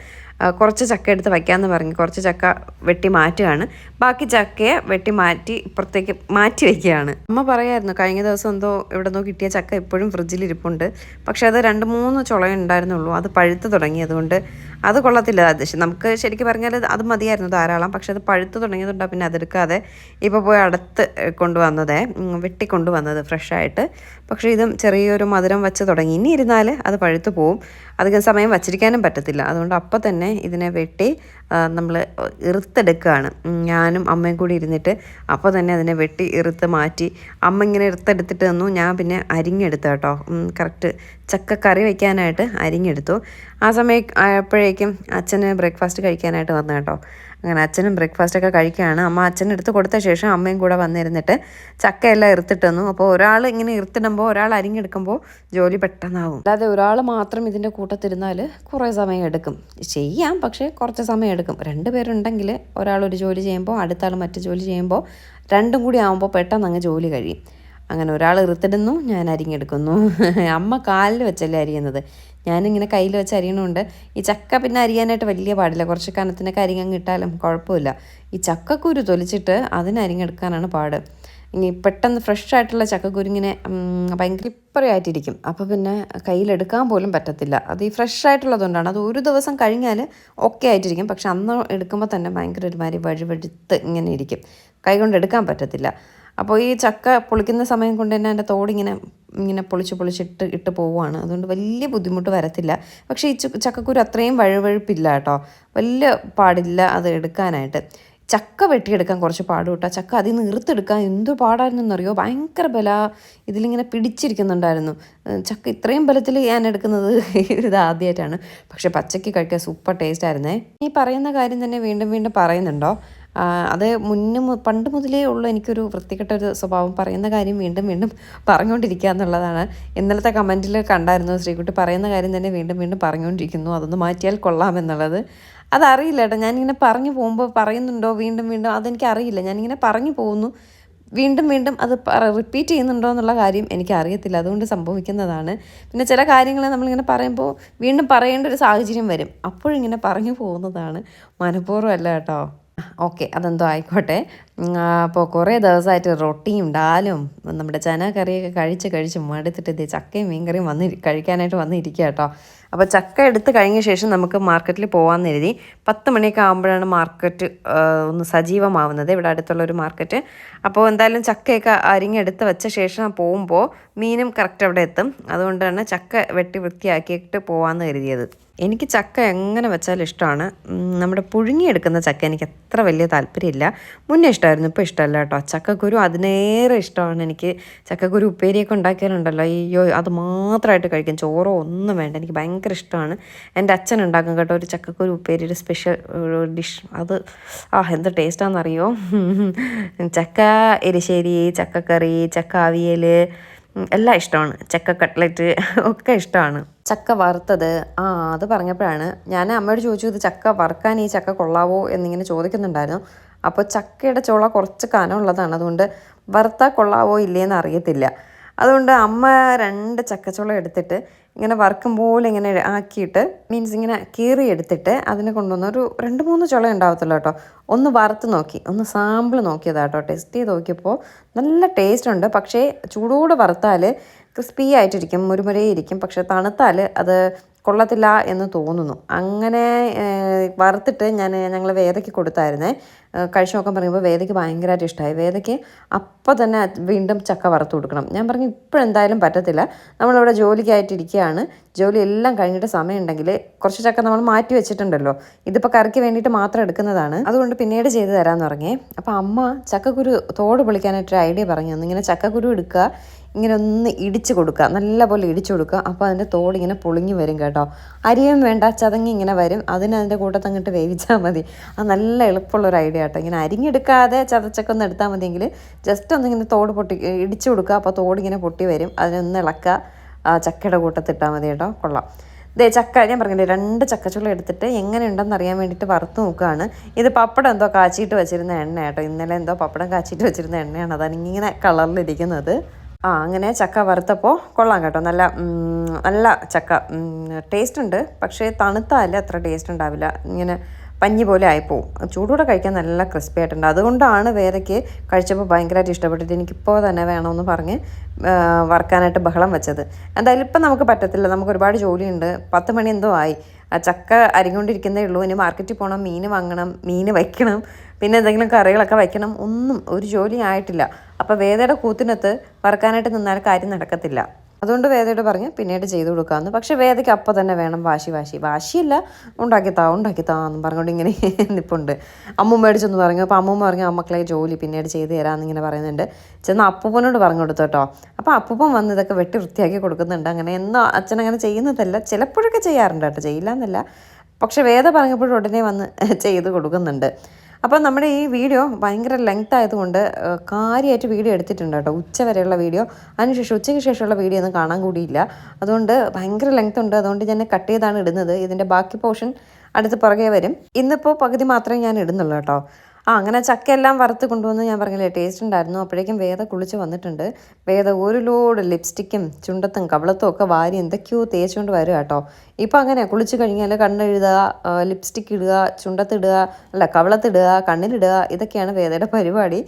കുറച്ച് ചക്ക എടുത്ത് വയ്ക്കാമെന്ന് പറഞ്ഞു കുറച്ച് ചക്ക വെട്ടി മാറ്റുകയാണ്. ബാക്കി ചക്കയെ വെട്ടി മാറ്റി ഇപ്പുറത്തേക്ക് മാറ്റി വയ്ക്കുകയാണ്. അമ്മ പറയായിരുന്നു കഴിഞ്ഞ ദിവസം എന്തോ ഇവിടെ നിന്നോ കിട്ടിയ ചക്ക ഇപ്പോഴും ഫ്രിഡ്ജിൽ ഇരിപ്പുണ്ട്. പക്ഷെ അത് രണ്ട് മൂന്ന് ചുളയം ഉണ്ടായിരുന്നുള്ളൂ. അത് പഴുത്ത് തുടങ്ങിയതുകൊണ്ട് അത് കൊള്ളത്തില്ല ശ- നമുക്ക് ശരിക്കും പറഞ്ഞാൽ അത് മതിയായിരുന്നു ധാരാളം. പക്ഷെ അത് പഴുത്ത് തുടങ്ങിയതുകൊണ്ടാണ് പിന്നെ അതെടുക്കാതെ ഇപ്പോൾ പോയി അടുത്ത് കൊണ്ടുവന്നതേ വെട്ടിക്കൊണ്ടുവന്നത് ഫ്രഷായിട്ട്. പക്ഷേ ഇതും ചെറിയൊരു മധുരം വെച്ച് തുടങ്ങി. ഇനി ഇരുന്നാൽ അത് പഴുത്ത് പോവും. അധികം സമയം വച്ചിരിക്കാനും പറ്റത്തില്ല. അതുകൊണ്ട് അപ്പം തന്നെ ഇതിനെ വെട്ടി നമ്മൾ ഇറുത്തെടുക്കുകയാണ്. ഞാനും അമ്മയും കൂടി ഇരുന്നിട്ട് അപ്പോൾ തന്നെ അതിനെ വെട്ടി ഇറുത്ത് മാറ്റി. അമ്മ ഇങ്ങനെ ഇറുത്തെടുത്തിട്ട് തന്നു ഞാൻ പിന്നെ അരിഞ്ഞെടുത്തു കേട്ടോ. കറക്റ്റ് ചക്ക കറി വയ്ക്കാനായിട്ട് അരിഞ്ഞെടുത്തു. ആ സമയം ആയപ്പോഴേക്കും അച്ഛന് ബ്രേക്ക്ഫാസ്റ്റ് കഴിക്കാനായിട്ട് വന്നു കേട്ടോ. അങ്ങനെ അച്ഛനും ബ്രേക്ക്ഫാസ്റ്റ് ഒക്കെ കഴിക്കുകയാണ്. അമ്മ അച്ഛന് എടുത്ത് കൊടുത്ത ശേഷം അമ്മയും കൂടെ വന്നിരുന്നിട്ട് ചക്കയെല്ലാം ഇറുത്തിട്ട് തന്നു അപ്പോൾ ഒരാൾ ഇങ്ങനെ ഇറുത്തിടുമ്പോൾ ഒരാൾ അരിഞ്ഞെടുക്കുമ്പോൾ ജോലി പെട്ടെന്നാവും. അല്ലാതെ ഒരാൾ മാത്രം ഇതിന്റെ കൂട്ടത്തിരുന്നാൽ കുറേ സമയം എടുക്കും. ചെയ്യാം പക്ഷേ കുറച്ച് സമയം എടുക്കും. രണ്ട് പേരുണ്ടെങ്കിൽ ഒരാൾ ഒരു ജോലി ചെയ്യുമ്പോൾ അടുത്ത ആൾ മറ്റു ജോലി ചെയ്യുമ്പോൾ രണ്ടും കൂടി ആകുമ്പോൾ പെട്ടെന്ന് അങ്ങ് ജോലി കഴിയും. അങ്ങനെ ഒരാൾ ഇറുത്തിടുന്നു ഞാൻ അരിഞ്ഞെടുക്കുന്നു. അമ്മ കാലിൽ വെച്ചല്ലേ അരിയുന്നത്. ഞാനിങ്ങനെ കയ്യിൽ വെച്ച് അരിയണമുണ്ട് ഈ ചക്ക പിന്നെ അരിയാനായിട്ട് വലിയ പാടില്ല. കുറച്ച് കനത്തിനൊക്കെ അരിങ്ങങ്ങ് ഇട്ടാലും കുഴപ്പമില്ല. ഈ ചക്കക്കുരു തൊലിച്ചിട്ട് അതിന് അരിഞ്ഞെടുക്കാനാണ് പാട്. ഇനി പെട്ടെന്ന് ഫ്രഷ് ആയിട്ടുള്ള ചക്കക്കുരുങ്ങിനെ ഭയങ്കര ഇപ്പറയായിട്ടിരിക്കും അപ്പോൾ പിന്നെ കയ്യിലെടുക്കാൻ പോലും പറ്റത്തില്ല. അത് ഈ ഫ്രഷ് ആയിട്ടുള്ളതുകൊണ്ടാണ്. അത് ഒരു ദിവസം കഴിഞ്ഞാൽ ഓക്കെ ആയിട്ടിരിക്കും. പക്ഷെ അന്ന് എടുക്കുമ്പോൾ തന്നെ ഭയങ്കര ഒരുമാതിരി വഴുവഴുത്ത് ഇങ്ങനെ ഇരിക്കും. കൈ കൊണ്ട് എടുക്കാൻ പറ്റത്തില്ല. അപ്പോൾ ഈ ചക്ക പൊളിക്കുന്ന സമയം കൊണ്ട് തന്നെ എന്റെ തോടിങ്ങനെ ഇങ്ങനെ പൊളിച്ച് പൊളിച്ചിട്ട് ഇട്ട് പോവുകയാണ്. അതുകൊണ്ട് വലിയ ബുദ്ധിമുട്ട് വരത്തില്ല. പക്ഷേ ഈ ചക്കക്കുരു അത്രയും വഴുവഴുപ്പില്ല കേട്ടോ. വലിയ പാടില്ല അത് എടുക്കാനായിട്ട്. ചക്ക വെട്ടിയെടുക്കാൻ കുറച്ച് പാടും കേട്ടോ. ചക്ക അതിൽ നിന്ന് ഇറുത്തെടുക്കാൻ എന്ത് പാടായിരുന്നെന്നറിയോ? ഭയങ്കര ബല. ഇതിലിങ്ങനെ പിടിച്ചിരിക്കുന്നുണ്ടായിരുന്നു. ചക്ക ഇത്രയും ബലത്തിൽ ഞാൻ എടുക്കുന്നത് ഇത് ആദ്യമായിട്ടാണ് പക്ഷേ പച്ചയ്ക്ക് കഴിക്കാൻ സൂപ്പർ ടേസ്റ്റ് ആയിരുന്നേ. ഈ പറയുന്ന കാര്യം തന്നെ വീണ്ടും വീണ്ടും പറയുന്നുണ്ടോ? അത് മുന്നേ പണ്ട് മുതലേ ഉള്ള എനിക്കൊരു വൃത്തികെട്ട ഒരു സ്വഭാവം. പറയുന്ന കാര്യം വീണ്ടും വീണ്ടും പറഞ്ഞുകൊണ്ടിരിക്കുക എന്നുള്ളതാണ്. ഇന്നലത്തെ കമന്റിൽ കണ്ടായിരുന്നു ശ്രീകുട്ടി പറയുന്ന കാര്യം തന്നെ വീണ്ടും വീണ്ടും പറഞ്ഞുകൊണ്ടിരിക്കുന്നു. അതൊന്ന് മാറ്റിയാൽ കൊള്ളാമെന്നുള്ളത് അതറിയില്ല കേട്ടോ. ഞാനിങ്ങനെ പറഞ്ഞു പോകുമ്പോൾ പറയുന്നുണ്ടോ വീണ്ടും വീണ്ടും? അതെനിക്ക് അറിയില്ല ഞാനിങ്ങനെ പറഞ്ഞു പോകുന്നു. വീണ്ടും വീണ്ടും അത് റിപ്പീറ്റ് ചെയ്യുന്നുണ്ടോ എന്നുള്ള കാര്യം എനിക്ക് അറിയത്തില്ല അതുകൊണ്ട് സംഭവിക്കുന്നതാണ്. പിന്നെ ചില കാര്യങ്ങൾ നമ്മളിങ്ങനെ പറയുമ്പോൾ വീണ്ടും പറയേണ്ട ഒരു സാഹചര്യം വരും. അപ്പോഴിങ്ങനെ പറഞ്ഞു പോകുന്നതാണ് മനഃപൂർവമല്ല കേട്ടോ. ഓക്കെ അതെന്തോ ആയിക്കോട്ടെ. അപ്പോൾ കുറേ ദിവസമായിട്ട് റൊട്ടിയും ഡാലും നമ്മുടെ ചന കറിയൊക്കെ കഴിച്ച് കഴിച്ച് മടുത്തിട്ട് ഇത് ചക്കയും മീൻകറിയും വന്ന് കഴിക്കാനായിട്ട് വന്നിരിക്കുക കേട്ടോ അപ്പോൾ ചക്ക എടുത്ത് കഴിഞ്ഞ ശേഷം നമുക്ക് മാർക്കറ്റിൽ പോകാമെന്ന് എഴുതി പത്ത് മണിയൊക്കെ ആകുമ്പോഴാണ് മാർക്കറ്റ് ഒന്ന് സജീവമാവുന്നത്. ഇവിടെ അടുത്തുള്ള ഒരു മാർക്കറ്റ്. അപ്പോൾ എന്തായാലും ചക്കയൊക്കെ അരിഞ്ഞെടുത്ത് വെച്ച ശേഷം പോകുമ്പോൾ മീനും കറക്റ്റ് അവിടെ എത്തും. അതുകൊണ്ടാണ് ചക്ക വെട്ടി വൃത്തിയാക്കിയിട്ട് പോകാമെന്ന് കരുതിയത്. എനിക്ക് ചക്ക എങ്ങനെ വെച്ചാലും ഇഷ്ടമാണ്. നമ്മുടെ പുഴുങ്ങിയെടുക്കുന്ന ചക്ക എനിക്ക് അത്ര വലിയ താല്പര്യമില്ല. മുന്നേ ഇഷ്ടമായിരുന്നു ഇപ്പോൾ ഇഷ്ടമല്ല കേട്ടോ. ചക്കക്കുരു അതിനേറെ ഇഷ്ടമാണ് എനിക്ക്. ചക്കക്കുരു ഉപ്പേരിയൊക്കെ ഉണ്ടാക്കിയാലുണ്ടല്ലോ അയ്യോ അത് മാത്രമായിട്ട് കഴിക്കും. ചോറോ ഒന്നും വേണ്ട എനിക്ക് ഭയങ്കര ഇഷ്ടമാണ്. എന്റെ അച്ഛൻ ഉണ്ടാക്കും കേട്ടോ ഒരു ചക്കക്കുരു ഉപ്പേരി ഒരു സ്പെഷ്യൽ ഡിഷ് അത് ആ എന്ത് ടേസ്റ്റാണെന്നറിയോ ചക്ക എരിശ്ശേരി ചക്കക്കറി ചക്ക അവിയൽ എല്ലാം ഇഷ്ടമാണ്. ചക്ക കട്ട്ലറ്റ് ഒക്കെ ഇഷ്ടമാണ്. ചക്ക വറുത്തത് ആ അത് പറഞ്ഞപ്പോഴാണ് ഞാൻ അമ്മയോട് ചോദിച്ചു ഇത് ചക്ക വറുക്കാൻ ഈ ചക്ക കൊള്ളാവോ? എന്നിങ്ങനെ ചോദിക്കുന്നുണ്ടായിരുന്നു. അപ്പോൾ ചക്കയുടെ ചോള കുറച്ച് കനമുള്ളതാണ്. അതുകൊണ്ട് വറുത്താൽ കൊള്ളാവോ ഇല്ലേന്ന് അറിയത്തില്ല. അതുകൊണ്ട് അമ്മ രണ്ട് ചക്കച്ചുള എടുത്തിട്ട് ഇങ്ങനെ വറുക്കും പോലെ ഇങ്ങനെ ആക്കിയിട്ട് മീൻസ് ഇങ്ങനെ കീറി എടുത്തിട്ട് അതിനെ കൊണ്ടുവന്ന് ഒരു രണ്ട് മൂന്ന് ചുള ഉണ്ടാവത്തുള്ളൂ കേട്ടോ. ഒന്ന് വറുത്ത് നോക്കി ഒന്ന് സാമ്പിൾ നോക്കിയതാട്ടോ. ടെസ്റ്റ് ചെയ്ത് നോക്കിയപ്പോൾ നല്ല ടേസ്റ്റ് ഉണ്ട്. പക്ഷേ ചൂടോടെ വറുത്താൽ ക്രിസ്പി ആയിട്ടിരിക്കും മുരുമുരയിരിക്കും പക്ഷേ തണുത്താൽ അത് കൊള്ളത്തില്ല എന്ന് തോന്നുന്നു. അങ്ങനെ വറുത്തിട്ട് ഞാൻ ഞങ്ങൾ വേദയ്ക്ക് കൊടുത്തായിരുന്നേ. കഴിച്ചു നോക്കാൻ പറയുമ്പോൾ വേദയ്ക്ക് ഭയങ്കരമായിട്ട് ഇഷ്ടമായി വേദയ്ക്ക് അപ്പോൾ തന്നെ വീണ്ടും ചക്ക വറുത്ത് കൊടുക്കണം. ഞാൻ പറഞ്ഞു ഇപ്പോഴെന്തായാലും പറ്റത്തില്ല. നമ്മളിവിടെ ജോലിക്കായിട്ടിരിക്കുകയാണ് ജോലി എല്ലാം കഴിഞ്ഞിട്ട് സമയമുണ്ടെങ്കിൽ കുറച്ച് ചക്ക നമ്മൾ മാറ്റി വെച്ചിട്ടുണ്ടല്ലോ. ഇതിപ്പോൾ കറിക്ക് വേണ്ടിയിട്ട് മാത്രം എടുക്കുന്നതാണ്. അതുകൊണ്ട് പിന്നീട് ചെയ്ത് തരാമെന്ന് പറഞ്ഞേ. അപ്പോൾ അമ്മ ചക്കക്കുരു തോട് പൊളിക്കാനായിട്ടൊരു ഐഡിയ പറഞ്ഞു. ഇങ്ങനെ ചക്കക്കുരു എടുക്കുക. ഇങ്ങനെ ഒന്ന് ഇടിച്ചു കൊടുക്കുക. നല്ലപോലെ ഇടിച്ചു കൊടുക്കുക. അപ്പോൾ അതിന്റെ തോട് ഇങ്ങനെ പൊളിഞ്ഞു വരും കേട്ടോ. അരിയും വേണ്ട ചതങ്ങി ഇങ്ങനെ വരും. അതിന് അതിന്റെ കൂട്ടത്ത് അങ്ങോട്ട് വേവിച്ചാൽ മതി. അത് നല്ല എളുപ്പമുള്ള ഒരു ഐഡിയ കേട്ടോ. ഇങ്ങനെ അരിഞ്ഞെടുക്കാതെ ചതച്ചൊക്കെ ഒന്ന് എടുത്താൽ മതിയെങ്കിൽ ജസ്റ്റ് ഒന്ന് ഇങ്ങനെ തോട് പൊട്ടി ഇടിച്ചു കൊടുക്കുക. അപ്പോൾ തോടിങ്ങനെ പൊട്ടി വരും. അതിനൊന്ന് ഇളക്കുക. ചക്കയുടെ കൂട്ടത്തിട്ടാൽ മതി കേട്ടോ. കൊള്ളാം. ദേ ചക്ക ഞാൻ പറഞ്ഞില്ലേ രണ്ട് ചക്കച്ചുള്ള എടുത്തിട്ട് എങ്ങനെ ഉണ്ടെന്ന് അറിയാൻ വേണ്ടിയിട്ട് വറുത്ത് നോക്കുകയാണ്. ഇത് പപ്പടം എന്തോ കാച്ചിയിട്ട് വെച്ചിരുന്ന എണ്ണ കേട്ടോ. ഇന്നലെ എന്തോ പപ്പടം കാച്ചിയിട്ട് വെച്ചിരുന്ന എണ്ണയാണ്. അതാണ് ഇങ്ങനെ കളറിലിരിക്കുന്നത്. ആ അങ്ങനെ ചക്ക വറുത്തപ്പോൾ കൊള്ളാം കേട്ടോ. നല്ല നല്ല ചക്ക ടേസ്റ്റ് ഉണ്ട്. പക്ഷേ തണുത്താൽ അത്ര ടേസ്റ്റ് ഉണ്ടാവില്ല. ഇങ്ങനെ പഞ്ഞി പോലെ ആയിപ്പോവും. ചൂടോടെ കഴിക്കാൻ നല്ല ക്രിസ്പി ആയിട്ടുണ്ട്. അതുകൊണ്ടാണ് വേദയ്ക്ക് കഴിച്ചപ്പോൾ ഭയങ്കരമായിട്ട് ഇഷ്ടപ്പെട്ടിട്ട് എനിക്കിപ്പോൾ തന്നെ വേണമെന്ന് പറഞ്ഞ് വറുക്കാനായിട്ട് ബഹളം വെച്ചത്. എന്തായാലും ഇപ്പം നമുക്ക് പറ്റത്തില്ല. നമുക്ക് ഒരുപാട് ജോലിയുണ്ട്. പത്ത് മണി എന്തോ ആയി. ആ ചക്ക അരിഞ്ഞുകൊണ്ടിരിക്കുന്നേ ഉള്ളൂ. ഇനി മാർക്കറ്റിൽ പോകണം മീൻ വാങ്ങണം. മീൻ വയ്ക്കണം. പിന്നെ എന്തെങ്കിലും കറികളൊക്കെ വയ്ക്കണം ഒന്നും ഒരു ജോലി ആയിട്ടില്ല. അപ്പോൾ വേദയുടെ കൂത്തിനകത്ത് വറക്കാനായിട്ട് നിന്നാൽ കാര്യം നടക്കത്തില്ല. അതുകൊണ്ട് വേദയോട് പറഞ്ഞ് പിന്നീട് ചെയ്തു കൊടുക്കാമെന്ന് പക്ഷെ വേദയ്ക്ക് അപ്പോൾ തന്നെ വേണം വാശി വാശി. വാശിയില്ല ഉണ്ടാക്കി താ ഉണ്ടാക്കി താ എന്നും പറഞ്ഞുകൊണ്ട് ഇങ്ങനെ നിപ്പുണ്ട്. അമ്മൂമ്മ മേടിച്ചെന്ന് പറഞ്ഞു. അപ്പോൾ അമ്മൂമ്മ പറഞ്ഞു അമ്മക്കളെ ജോലി പിന്നീട് ചെയ്തു തരാമെന്ന് ഇങ്ങനെ പറയുന്നുണ്ട്. ചെന്ന് അപ്പൂപ്പനോട് പറഞ്ഞു കൊടുത്തു കേട്ടോ. അപ്പോൾ അപ്പൂപ്പൻ വന്ന് ഇതൊക്കെ വെട്ടി വൃത്തിയാക്കി കൊടുക്കുന്നുണ്ട്. അങ്ങനെ എന്നോ അച്ഛൻ അങ്ങനെ ചെയ്യുന്നതല്ല. ചിലപ്പോഴൊക്കെ ചെയ്യാറുണ്ട് കേട്ടോ. ചെയ്യില്ല എന്നല്ല പക്ഷെ വേദ പറഞ്ഞപ്പോഴും ഉടനെ വന്ന് ചെയ്ത് കൊടുക്കുന്നുണ്ട്. അപ്പോൾ നമ്മുടെ ഈ വീഡിയോ ഭയങ്കര ലെങ്ത് ആയതുകൊണ്ട് കാര്യമായിട്ട് വീഡിയോ എടുത്തിട്ടുണ്ട് കേട്ടോ. ഉച്ച വരെയുള്ള വീഡിയോ. അതിനുശേഷം ഉച്ചയ്ക്ക് ശേഷമുള്ള വീഡിയോ ഒന്നും കാണാൻ കൂടിയില്ല. അതുകൊണ്ട് ഭയങ്കര ലെങ്ത് ഉണ്ട്. അതുകൊണ്ട് ഞാൻ കട്ട് ചെയ്താണ് ഇടുന്നത്. ഇതിന്റെ ബാക്കി പോർഷൻ അടുത്ത് പുറകെ വരും. ഇന്നിപ്പോൾ പകുതി മാത്രമേ ഞാൻ ഇടുന്നുള്ളൂ കേട്ടോ. ആ അങ്ങനെ ചക്കയെല്ലാം വറുത്ത് കൊണ്ടുവന്ന് ഞാൻ പറഞ്ഞില്ലേ ടേസ്റ്റ് ഉണ്ടായിരുന്നു. അപ്പോഴേക്കും വേദ കുളിച്ച് വന്നിട്ടുണ്ട്. വേദ ഒരു ലോഡ് ലിപ്സ്റ്റിക്കും ചുണ്ടത്തും കവളത്തും ഒക്കെ വാരി എന്തൊക്കെയോ തേച്ചുകൊണ്ട് വരും കേട്ടോ. ഇപ്പോൾ അങ്ങനെ കുളിച്ച് കഴിഞ്ഞാൽ കണ്ണെഴുതുക ലിപ്സ്റ്റിക് ഇടുക ചുണ്ടത്തിടുക അല്ല കവളത്തിടുക കണ്ണിലിടുക ഇതൊക്കെയാണ് വേദയുടെ പരിപാടി.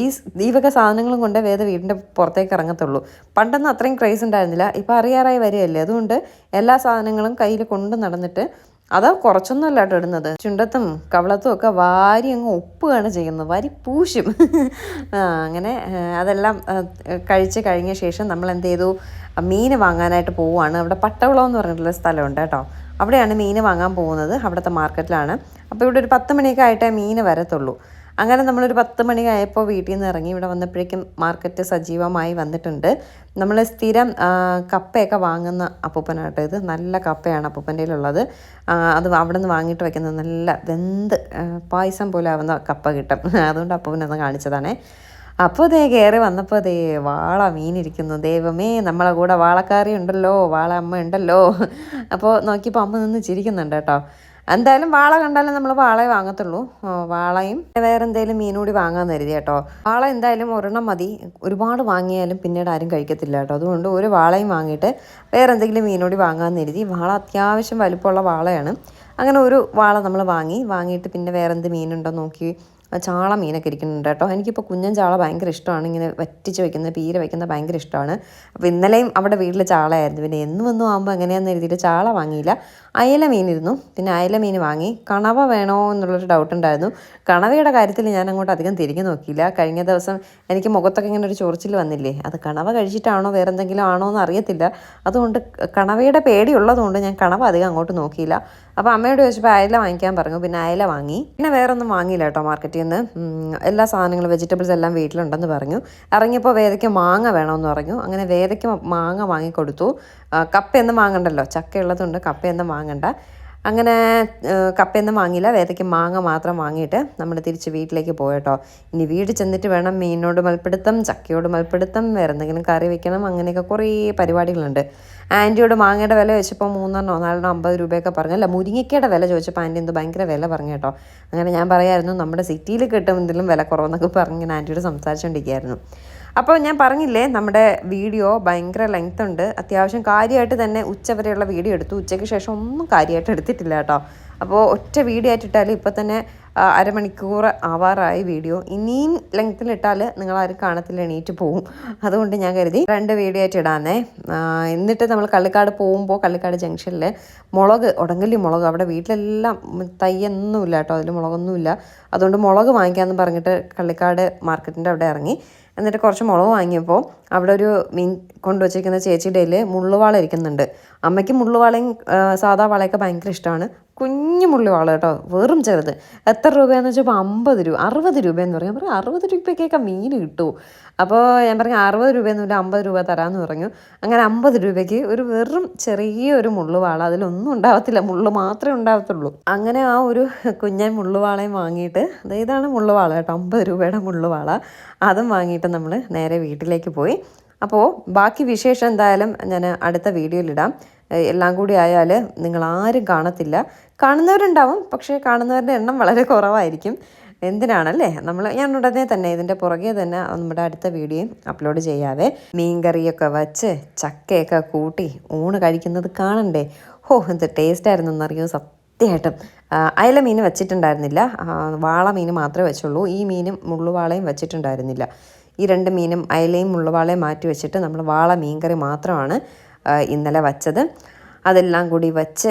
ഈ ദീപക സാധനങ്ങളും കൊണ്ട് വേദ വീടിന്റെ പുറത്തേക്ക് ഇറങ്ങത്തുള്ളൂ. പണ്ടൊന്നും അത്രയും ക്രൈസ് ഉണ്ടായിരുന്നില്ല. ഇപ്പോൾ അറിയാറായി വരികയല്ലേ. അതുകൊണ്ട് എല്ലാ സാധനങ്ങളും കയ്യിൽ കൊണ്ട് നടന്നിട്ട് അത് കുറച്ചൊന്നുമല്ല കേട്ടോ ഇടുന്നത്. ചുണ്ടത്തും കവളത്തും ഒക്കെ വാരി അങ്ങ് ഒപ്പുകയാണ് ചെയ്യുന്നത്. വാരി പൂശും. അങ്ങനെ അതെല്ലാം കഴിച്ച് കഴിഞ്ഞ ശേഷം നമ്മൾ എന്ത് ചെയ്തു? മീൻ വാങ്ങാനായിട്ട് പോവുകയാണ്. അവിടെ പട്ടവളം എന്ന് പറഞ്ഞിട്ടുള്ള സ്ഥലമുണ്ട് കേട്ടോ. അവിടെയാണ് മീൻ വാങ്ങാൻ പോകുന്നത്. അവിടുത്തെ മാർക്കറ്റിലാണ് അപ്പോൾ ഇവിടെ ഒരു പത്ത് മണിയൊക്കെ ആയിട്ടേ മീൻ വരത്തുള്ളൂ. അങ്ങനെ നമ്മളൊരു പത്ത് മണി ആയപ്പോൾ വീട്ടിൽ നിന്ന് ഇറങ്ങി ഇവിടെ വന്നപ്പോഴേക്കും മാർക്കറ്റ് സജീവമായി വന്നിട്ടുണ്ട്. നമ്മൾ സ്ഥിരം കപ്പയൊക്കെ വാങ്ങുന്ന അപ്പൂപ്പനാട്ടോ ഇത്. നല്ല കപ്പയാണ് അപ്പൂപ്പന്റെ ഉള്ളത് അത് അവിടെ നിന്ന് വാങ്ങിയിട്ട് വെക്കുന്നത് നല്ല വെന്ത് പായസം പോലെ ആവുന്ന കപ്പ കിട്ടും. അതുകൊണ്ട് അപ്പൂപ്പനൊന്ന് കാണിച്ചതാണേ. അപ്പോൾ ദേ കയറി വന്നപ്പോൾ ദേ വാള മീനിരിക്കുന്നു. ദൈവമേ നമ്മളെ കൂടെ വാളക്കാരി ഉണ്ടല്ലോ വാള അമ്മ ഉണ്ടല്ലോ അപ്പോൾ നോക്കിയപ്പോൾ അമ്മ നിന്ന് ചിരിക്കുന്നുണ്ട് കേട്ടോ. എന്തായാലും വാള കണ്ടാലും നമ്മൾ വാളയെ വാങ്ങത്തുള്ളൂ. വാളയും വേറെ എന്തെങ്കിലും മീൻ കൂടി വാങ്ങാമെന്ന് കരുതി കേട്ടോ. വാള എന്തായാലും ഒരെണ്ണം മതി. ഒരുപാട് വാങ്ങിയാലും പിന്നീട് ആരും കഴിക്കത്തില്ല കേട്ടോ. അതുകൊണ്ട് ഒരു വാളയും വാങ്ങിയിട്ട് വേറെ എന്തെങ്കിലും മീനോടി വാങ്ങാമെന്ന് കരുതി. വാള അത്യാവശ്യം വലുപ്പമുള്ള വാളയാണ്. അങ്ങനെ ഒരു വാള നമ്മൾ വാങ്ങി. വാങ്ങിയിട്ട് പിന്നെ വേറെ എന്ത് മീനുണ്ടോ നോക്കി. ചാള മീനൊക്കെ ഇരിക്കുന്നുണ്ട് കേട്ടോ. എനിക്കിപ്പോൾ കുഞ്ഞൻ ചാള ഭയങ്കര ഇഷ്ടമാണ്. ഇങ്ങനെ വറ്റിച്ച് വെക്കുന്ന പീര വയ്ക്കുന്നത് ഭയങ്കര ഇഷ്ടമാണ്. അപ്പോൾ ഇന്നലെയും അവിടെ വീട്ടിൽ ചാളയായിരുന്നു. പിന്നെ എന്നും ഒന്നും ആകുമ്പോൾ എങ്ങനെയാണെന്ന് എഴുതിയിട്ട് ചാള വാങ്ങിയില്ല. അയല മീനിരുന്നു പിന്നെ അയല മീൻ വാങ്ങി. കണവ വേണോ എന്നുള്ളൊരു ഡൗട്ട് ഉണ്ടായിരുന്നു. കണവയുടെ കാര്യത്തിൽ ഞാൻ അങ്ങോട്ട് അധികം തിരിഞ്ഞു നോക്കിയില്ല. കഴിഞ്ഞ ദിവസം എനിക്ക് മുഖത്തൊക്കെ ഇങ്ങനെ ഒരു ചൊറിച്ചിൽ വന്നില്ലേ? അത് കണവ കഴിച്ചിട്ടാണോ വേറെ എന്തെങ്കിലും ആണോ എന്ന് അറിയത്തില്ല. അതുകൊണ്ട് കണവയുടെ പേടിയുള്ളതുകൊണ്ട് ഞാൻ കണവ അധികം അങ്ങോട്ട് നോക്കിയില്ല. അപ്പോൾ അമ്മയോട് ചോദിച്ചപ്പോൾ അയല വാങ്ങിക്കാൻ പറഞ്ഞു. പിന്നെ അയല വാങ്ങി. പിന്നെ വേറെ ഒന്നും വാങ്ങിയില്ല കേട്ടോ മാർക്കറ്റിൽ നിന്ന് എല്ലാ സാധനങ്ങളും വെജിറ്റബിൾസ് എല്ലാം വീട്ടിലുണ്ടെന്ന് പറഞ്ഞു. ഇറങ്ങിയപ്പോൾ വേദയ്ക്ക് മാങ്ങ വേണമെന്ന് പറഞ്ഞു. അങ്ങനെ വേദയ്ക്ക് മാങ്ങ വാങ്ങിക്കൊടുത്തു. കപ്പയൊന്നും വാങ്ങണ്ടല്ലോ. ചക്ക ഉള്ളതുകൊണ്ട് കപ്പയൊന്നും വാങ്ങണ്ട. അങ്ങനെ കപ്പയൊന്നും വാങ്ങിയില്ല. വേദയ്ക്ക് മാങ്ങ മാത്രം വാങ്ങിയിട്ട് നമ്മൾ തിരിച്ച് വീട്ടിലേക്ക് പോയട്ടോ. ഇനി വീട് ചെന്നിട്ട് വേണം മീനിനോട് മൽപ്പിടുത്തം ചക്കയോട് മൽപ്പിടുത്തം വേറെ എന്തെങ്കിലും കറി വെക്കണം അങ്ങനെയൊക്കെ കുറേ പരിപാടികളുണ്ട്. ആന്റിയോട് മാങ്ങയുടെ വില ചോദിച്ചപ്പോൾ മൂന്നെണ്ണോ നാലെണ്ണോ അമ്പത് രൂപയൊക്കെ പറഞ്ഞു. അല്ല മുരിങ്ങയ്ക്കയുടെ വില ചോദിച്ചപ്പോൾ ആന്റി എന്ത് ഭയങ്കര വില പറഞ്ഞു കേട്ടോ. അങ്ങനെ ഞാൻ പറയായിരുന്നു നമ്മുടെ സിറ്റിയിൽ കിട്ടും എന്തെങ്കിലും വില കുറവെന്നൊക്കെ പറഞ്ഞ് ഞാൻ ആന്റിയോട് സംസാരിച്ചുകൊണ്ടിരിക്കുകയായിരുന്നു അപ്പോൾ ഞാൻ പറഞ്ഞില്ലേ നമ്മുടെ വീഡിയോ ഭയങ്കര ലെങ്ത് ഉണ്ട്. അത്യാവശ്യം കാര്യമായിട്ട് തന്നെ ഉച്ച വരെയുള്ള വീഡിയോ എടുത്തു. ഉച്ചയ്ക്ക് ശേഷം ഒന്നും കാര്യമായിട്ട് എടുത്തിട്ടില്ല കേട്ടോ. അപ്പോൾ ഒറ്റ വീഡിയോ ആയിട്ടിട്ടാൽ ഇപ്പോൾ തന്നെ അരമണിക്കൂർ ആവാറായി വീഡിയോ. ഇനിയും ലെങ്ത്തിലിട്ടാൽ നിങ്ങൾ ആരും കാണത്തില്ല എണീറ്റ് പോവും. അതുകൊണ്ട് ഞാൻ കരുതി രണ്ട് വീഡിയോ ആയിട്ട് ഇടാന്നേ. എന്നിട്ട് നമ്മൾ കള്ളിക്കാട് പോകുമ്പോൾ കള്ളിക്കാട് ജംഗ്ഷനിൽ മുളക് ഉടങ്കല്ലി മുളക് അവിടെ വീട്ടിലെല്ലാം തയ്യൊന്നുമില്ല കേട്ടോ. അതിൽ മുളകൊന്നുമില്ല. അതുകൊണ്ട് മുളക് വാങ്ങിക്കാമെന്ന് പറഞ്ഞിട്ട് കള്ളിക്കാട് മാർക്കറ്റിന്റെ അവിടെ ഇറങ്ങി. എന്നിട്ട് കുറച്ച് മുളക് വാങ്ങിയപ്പോൾ അവിടെ ഒരു മീൻ കൊണ്ടുവച്ചിരിക്കുന്ന ചേച്ചിയുടെ മുള്ളുവാള ഇരിക്കുന്നുണ്ട്. അമ്മയ്ക്ക് മുള്ളുവാളയും സാധാ വാളയൊക്കെ ഭയങ്കര ഇഷ്ടമാണ്. കുഞ്ഞു മുള്ളുവാള കേട്ടോ വെറും ചെറുത്. എത്ര രൂപയാണെന്ന് വെച്ചപ്പോൾ അമ്പത് രൂപ അറുപത് രൂപയെന്ന് പറയും പറയും അറുപത് രൂപയ്ക്കൊക്കെ മീൻ കിട്ടുമോ അപ്പോൾ ഞാൻ പറഞ്ഞു അറുപത് രൂപയൊന്നുമില്ല അമ്പത് രൂപ തരാമെന്ന് പറഞ്ഞു. അങ്ങനെ അമ്പത് രൂപയ്ക്ക് ഒരു വെറും ചെറിയ ചെറിയൊരു മുള്ളുവാള അതിലൊന്നും ഉണ്ടാവത്തില്ല മുള്ളു മാത്രമേ ഉണ്ടാവത്തുള്ളൂ. അങ്ങനെ ആ ഒരു കുഞ്ഞൻ മുള്ളുവാളയും വാങ്ങിയിട്ട് ഇതാണ് മുള്ളുവാള കേട്ടോ അമ്പത് രൂപയുടെ മുള്ളുവാള അതും വാങ്ങിയിട്ട് നമ്മൾ നേരെ വീട്ടിലേക്ക് പോയി. അപ്പോൾ ബാക്കി വിശേഷം എന്തായാലും ഞാൻ അടുത്ത വീഡിയോയിലിടാം എല്ലാം കൂടി ആയാൽ നിങ്ങൾ ആരും കാണത്തില്ല. കാണുന്നവരുണ്ടാവും പക്ഷേ കാണുന്നവരുടെ എണ്ണം വളരെ കുറവായിരിക്കും. എന്തിനാണല്ലേ? നമ്മൾ ഞാൻ ഉടനെ തന്നെ ഇതിന്റെ പുറകെ തന്നെ നമ്മുടെ അടുത്ത വീഡിയോയും അപ്ലോഡ് ചെയ്യാവേ. മീൻകറിയൊക്കെ വച്ച് ചക്കയൊക്കെ കൂട്ടി ഊണ് കഴിക്കുന്നത് കാണണ്ടേ? ഹോ എന്ത് ടേസ്റ്റ് ആയിരുന്നു എന്നറിയോ സത്യമായിട്ടും. അയല മീൻ വെച്ചിട്ടുണ്ടായിരുന്നില്ല. വാള മീൻ മാത്രമേ വെച്ചുള്ളൂ. ഈ മീനും മുള്ളുവാളയും വെച്ചിട്ടുണ്ടായിരുന്നില്ല. ഈ രണ്ട് മീനും അയലയും മുള്ളുവാളയും മാറ്റി വെച്ചിട്ട് നമ്മൾ വാള മീൻകറി മാത്രമാണ് ഇന്നലെ വച്ചത്. അതെല്ലാം കൂടി വച്ച്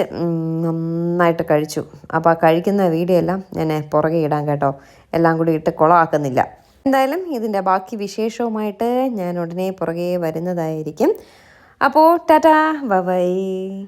നന്നായിട്ട് കഴിച്ചു. അപ്പോൾ ആ കഴിക്കുന്ന വീഡിയോ എല്ലാം ഞാൻ പുറകെ ഇടാൻ കേട്ടോ. എല്ലാം കൂടി ഇട്ട് കുളമാക്കുന്നില്ല. എന്തായാലും ഇതിന്റെ ബാക്കി വിശേഷവുമായിട്ട് ഞാൻ ഉടനെ പുറകെ വരുന്നതായിരിക്കും. അപ്പോൾ ടാറ്റാ ബൈ.